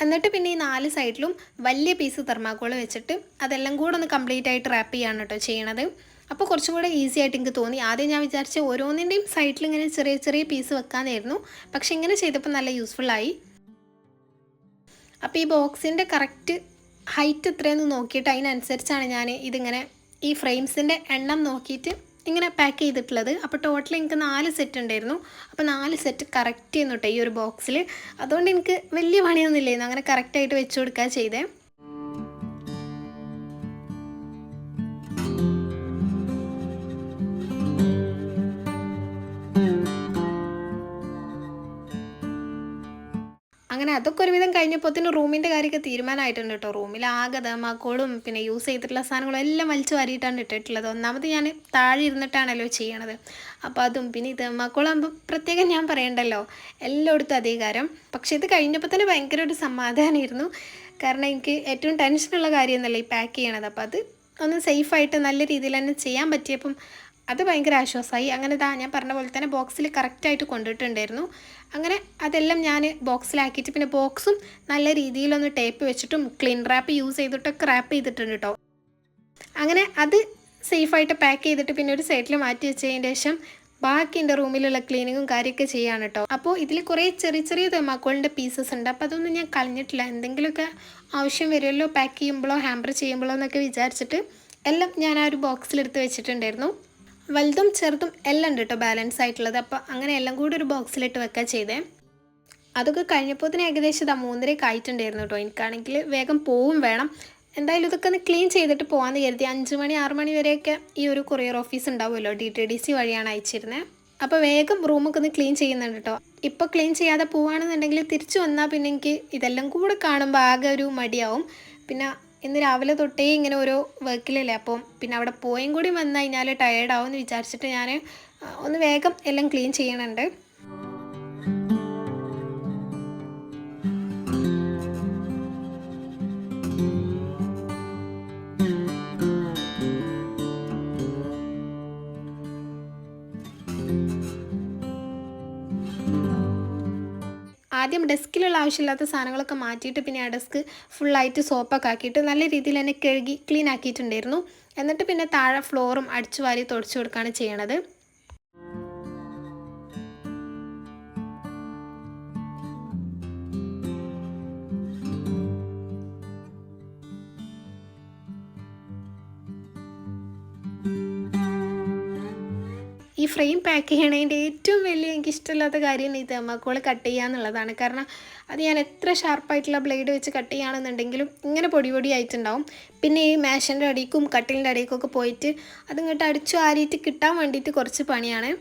A: എന്നിട്ട് പിന്നെ ഈ നാല് സൈഡിലും വലിയ പീസ് തെർമാക്കോൾ വെച്ചിട്ട് അതെല്ലാം കൂടെ ഒന്ന് കംപ്ലീറ്റ് ആയിട്ട് റാപ്പ് ചെയ്യാണ് കേട്ടോ ചെയ്യണത്. അപ്പോൾ കുറച്ചും കൂടെ ഈസി ആയിട്ട് എനിക്ക് തോന്നി. ആദ്യം ഞാൻ വിചാരിച്ച ഓരോന്നിന്റെയും സൈഡിൽ ഇങ്ങനെ ചെറിയ ചെറിയ പീസ് വെക്കാനായിരുന്നു. പക്ഷെ ഇങ്ങനെ ചെയ്തപ്പോൾ നല്ല യൂസ്ഫുള്ളായി അപ്പോൾ ഈ ബോക്സിന്റെ കറക്റ്റ് ഹൈറ്റ് എത്രയെന്ന് നോക്കിയിട്ട് അതിനനുസരിച്ചാണ് ഞാൻ ഇതിങ്ങനെ ഈ ഫ്രെയിംസിന്റെ എണ്ണം നോക്കിയിട്ട് ഇങ്ങനെ പാക്ക് ചെയ്തിട്ടുള്ളത്. അപ്പോൾ ടോട്ടൽ എനിക്ക് നാല് സെറ്റ് ഉണ്ടായിരുന്നു. അപ്പോൾ നാല് സെറ്റ് കറക്റ്റ് ചെയ്യുന്നു കേട്ടോ ഈ ഒരു ബോക്സിൽ അതുകൊണ്ട് എനിക്ക് വലിയ പണിയൊന്നും ഇല്ലായിരുന്നു അങ്ങനെ കറക്റ്റായിട്ട് വെച്ച് കൊടുക്കുക ചെയ്തേ. അതൊക്കെ ഒരുവിധം കഴിഞ്ഞപ്പോൾ തന്നെ റൂമിന്റെ കാര്യമൊക്കെ തീരുമാനമായിട്ടുണ്ട് കേട്ടോ. റൂമിൽ ആകെ ദമാക്കോളും പിന്നെ യൂസ് ചെയ്തിട്ടുള്ള സാധനങ്ങളും എല്ലാം വലിച്ചു വാരിയിട്ടാണ് ഇട്ടിട്ടുള്ളത്. ഒന്നാമത് ഞാൻ താഴെ ഇരുന്നിട്ടാണല്ലോ ചെയ്യണത്. അപ്പോൾ അതും പിന്നെ ഈ ദമാക്കോളാകുമ്പോൾ പ്രത്യേകം ഞാൻ പറയണ്ടല്ലോ എല്ലായിടത്തും അധികാരം പക്ഷേ ഇത് കഴിഞ്ഞപ്പോൾ തന്നെ ഭയങ്കര ഒരു സമാധാനമായിരുന്നു. കാരണം എനിക്ക് ഏറ്റവും ടെൻഷനുള്ള കാര്യം എന്നല്ല ഈ പാക്ക് ചെയ്യണത്. അപ്പോൾ അത് ഒന്ന് സേഫായിട്ട് നല്ല രീതിയിൽ തന്നെ ചെയ്യാൻ പറ്റിയപ്പം അത് ഭയങ്കര ആശ്വാസമായി. അങ്ങനെ ഇതാ ഞാൻ പറഞ്ഞ പോലെ തന്നെ ബോക്സിൽ കറക്റ്റായിട്ട് കൊണ്ടിട്ടുണ്ടായിരുന്നു. അങ്ങനെ അതെല്ലാം ഞാൻ ബോക്സിലാക്കിയിട്ട് പിന്നെ ബോക്സും നല്ല രീതിയിലൊന്ന് ടേപ്പ് വെച്ചിട്ടും ക്ലീൻ റാപ്പ് യൂസ് ചെയ്തിട്ടൊക്കെ റാപ്പ് ചെയ്തിട്ടുണ്ട് കേട്ടോ അങ്ങനെ അത് സേഫായിട്ട് പാക്ക് ചെയ്തിട്ട് പിന്നെ ഒരു സൈഡിൽ മാറ്റി വെച്ചതിന് ശേഷം ബാക്കി എന്റെ റൂമിലുള്ള ക്ലീനിങ്ങും കാര്യമൊക്കെ ചെയ്യാണ് കേട്ടോ അപ്പോൾ ഇതിൽ കുറേ ചെറിയ ചെറിയ തെമാക്കോളിന്റെ പീസസ് ഉണ്ട്. അപ്പോൾ അതൊന്നും ഞാൻ കളഞ്ഞിട്ടില്ല. എന്തെങ്കിലുമൊക്കെ ആവശ്യം വരുമല്ലോ പാക്ക് ചെയ്യുമ്പോഴോ ഹാമ്പർ ചെയ്യുമ്പോഴോ എന്നൊക്കെ വിചാരിച്ചിട്ട് എല്ലാം ഞാൻ ആ ഒരു ബോക്സിലെടുത്ത് വെച്ചിട്ടുണ്ടായിരുന്നു. വലുതും ചെറുതും എല്ലാം ഉണ്ട് കേട്ടോ ബാലൻസ് ആയിട്ടുള്ളത്. അപ്പോൾ അങ്ങനെ എല്ലാം കൂടി ഒരു ബോക്സിലിട്ട് വെക്കുക ചെയ്തേ. അതൊക്കെ കഴിഞ്ഞപ്പോൾ തന്നെ ഏകദേശം ഇതാ മൂന്നരയൊക്കെ ആയിട്ടുണ്ടായിരുന്നു കേട്ടോ. എനിക്കാണെങ്കിൽ വേഗം പോവും വേണം. എന്തായാലും ഇതൊക്കെ ഒന്ന് ക്ലീൻ ചെയ്തിട്ട് പോകാമെന്ന് കരുതി. അഞ്ച് മണി ആറ് മണി വരെയൊക്കെ ഈ ഒരു കൊറിയർ ഓഫീസ് ഉണ്ടാവുമല്ലോ ഡി ടി ഡി സി വഴിയാണ് അയച്ചിരുന്നത് അപ്പോൾ വേഗം റൂമൊക്കെ ഒന്ന് ക്ലീൻ ചെയ്യുന്നുണ്ട് കേട്ടോ. ഇപ്പോൾ ക്ലീൻ ചെയ്യാതെ പോവുകയാണെന്നുണ്ടെങ്കിൽ തിരിച്ചു വന്നാൽ പിന്നെ എനിക്ക് ഇതെല്ലാം കൂടെ കാണുമ്പോൾ ആകെ ഒരു മടിയാവും. പിന്നെ ഇന്ന് രാവിലെ തൊട്ടേ ഇങ്ങനെ ഓരോ വർക്കിലല്ലേ അപ്പം പിന്നെ അവിടെ പോയും കൂടി വന്നു കഴിഞ്ഞാൽ ടയേർഡാവും എന്ന് വിചാരിച്ചിട്ട് ഞാൻ ഒന്ന് വേഗം എല്ലാം ക്ലീൻ ചെയ്യണുണ്ട്. ആദ്യം ഡെസ്കിലുള്ള ആവശ്യമില്ലാത്ത സാധനങ്ങളൊക്കെ മാറ്റിയിട്ട് പിന്നെ ആ ഡെസ്ക് ഫുള്ളായിട്ട് സോപ്പൊക്കെ ആക്കിയിട്ട് നല്ല രീതിയിൽ തന്നെ കഴുകി ക്ലീൻ ആക്കിയിട്ടുണ്ടായിരുന്നു. എന്നിട്ട് പിന്നെ താഴെ ഫ്ലോറും അടിച്ചു വാരി തുടച്ചു കൊടുക്കുകയാണ് ചെയ്യണത്. ഈ ഫ്രെയിം പാക്ക് ചെയ്യണതിന്റെ ഏറ്റവും വലിയ എനിക്ക് ഇഷ്ടമില്ലാത്ത കാര്യം ഈ തെർമാക്കോൾ കട്ട് ചെയ്യുക എന്നുള്ളതാണ്. കാരണം അത് ഞാൻ എത്ര ഷാർപ്പായിട്ടുള്ള ബ്ലേഡ് വെച്ച് കട്ട് ചെയ്യുകയാണെന്നുണ്ടെങ്കിലും ഇങ്ങനെ പൊടി പൊടി ആയിട്ടുണ്ടാവും. പിന്നെ ഈ മേശന്റെ അടിക്കും കട്ടിലിന്റെ അടിക്കും ഒക്കെ പോയിട്ട് അതിങ്ങോട്ട് അടിച്ചു ആരിയിട്ട് കിട്ടാൻ വേണ്ടിയിട്ട് കുറച്ച് പണിയാണ്.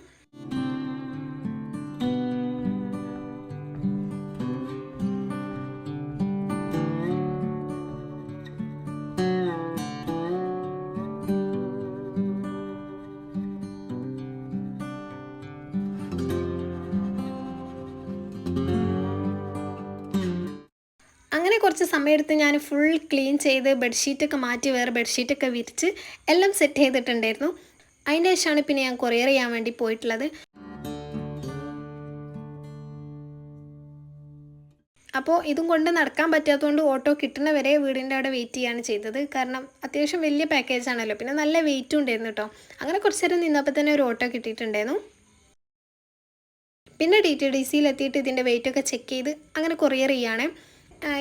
A: കുറച്ച് സമയമെടുത്ത് ഞാൻ ഫുൾ ക്ലീൻ ചെയ്ത് ബെഡ്ഷീറ്റൊക്കെ മാറ്റി വേറെ ബെഡ്ഷീറ്റൊക്കെ വിരിച്ച് എല്ലാം സെറ്റ് ചെയ്തിട്ടുണ്ടായിരുന്നു. അതിന്റെ ശേഷമാണ് പിന്നെ ഞാൻ കൊറിയർ ചെയ്യാൻ വേണ്ടി പോയിട്ടുള്ളത്. അപ്പോൾ ഇതും കൊണ്ട് നടക്കാൻ പറ്റാത്തതുകൊണ്ട് ഓട്ടോ കിട്ടുന്ന വരെ വീടിന്റെ അവിടെ വെയിറ്റ് ചെയ്യാണ് ചെയ്തത്. കാരണം അത്യാവശ്യം വലിയ പാക്കേജ് ആണല്ലോ. പിന്നെ നല്ല വെയിറ്റും ഉണ്ടായിരുന്നു കേട്ടോ അങ്ങനെ കുറച്ച് നേരം നിന്നപ്പോൾ തന്നെ ഒരു ഓട്ടോ കിട്ടിയിട്ടുണ്ടായിരുന്നു. പിന്നെ ഡി ടി ഡി സിയിൽ എത്തിയിട്ട് ഇതിന്റെ വെയിറ്റൊക്കെ ചെക്ക് ചെയ്ത് അങ്ങനെ കൊറിയർ ചെയ്യാണ്.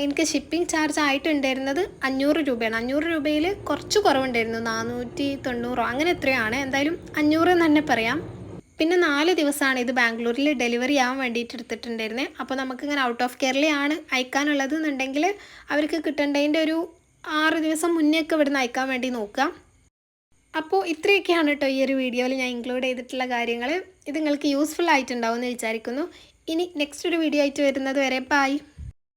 A: എനിക്ക് ഷിപ്പിംഗ് ചാർജ് ആയിട്ടുണ്ടായിരുന്നത് അഞ്ഞൂറ് രൂപയാണ്. അഞ്ഞൂറ് രൂപയിൽ കുറച്ച് കുറവുണ്ടായിരുന്നു. നാനൂറ്റി തൊണ്ണൂറോ അങ്ങനെ എത്രയാണ്. എന്തായാലും അഞ്ഞൂറ് എന്ന് തന്നെ പറയാം. പിന്നെ നാല് ദിവസമാണ് ഇത് ബാംഗ്ലൂരിൽ ഡെലിവറി ആവാൻ വേണ്ടിയിട്ട് എടുത്തിട്ടുണ്ടായിരുന്നത് അപ്പോൾ നമുക്കിങ്ങനെ ഔട്ട് ഓഫ് കേരളയാണ് അയക്കാനുള്ളത് എന്നുണ്ടെങ്കിൽ അവർക്ക് കിട്ടേണ്ടതിന്റെ ഒരു ആറ് ദിവസം മുന്നേ ഒക്കെ ഇവിടുന്ന് അയക്കാൻ വേണ്ടി നോക്കാം. അപ്പോൾ ഇത്രയൊക്കെയാണ് കേട്ടോ ഈ ഒരു വീഡിയോയിൽ ഞാൻ ഇൻക്ലൂഡ് ചെയ്തിട്ടുള്ള കാര്യങ്ങൾ. ഇത് നിങ്ങൾക്ക് യൂസ്ഫുൾ ആയിട്ടുണ്ടാവും എന്ന് വിചാരിക്കുന്നു. ഇനി നെക്സ്റ്റ് ഒരു വീഡിയോ ആയിട്ട് വരുന്നത് വരെ ബൈ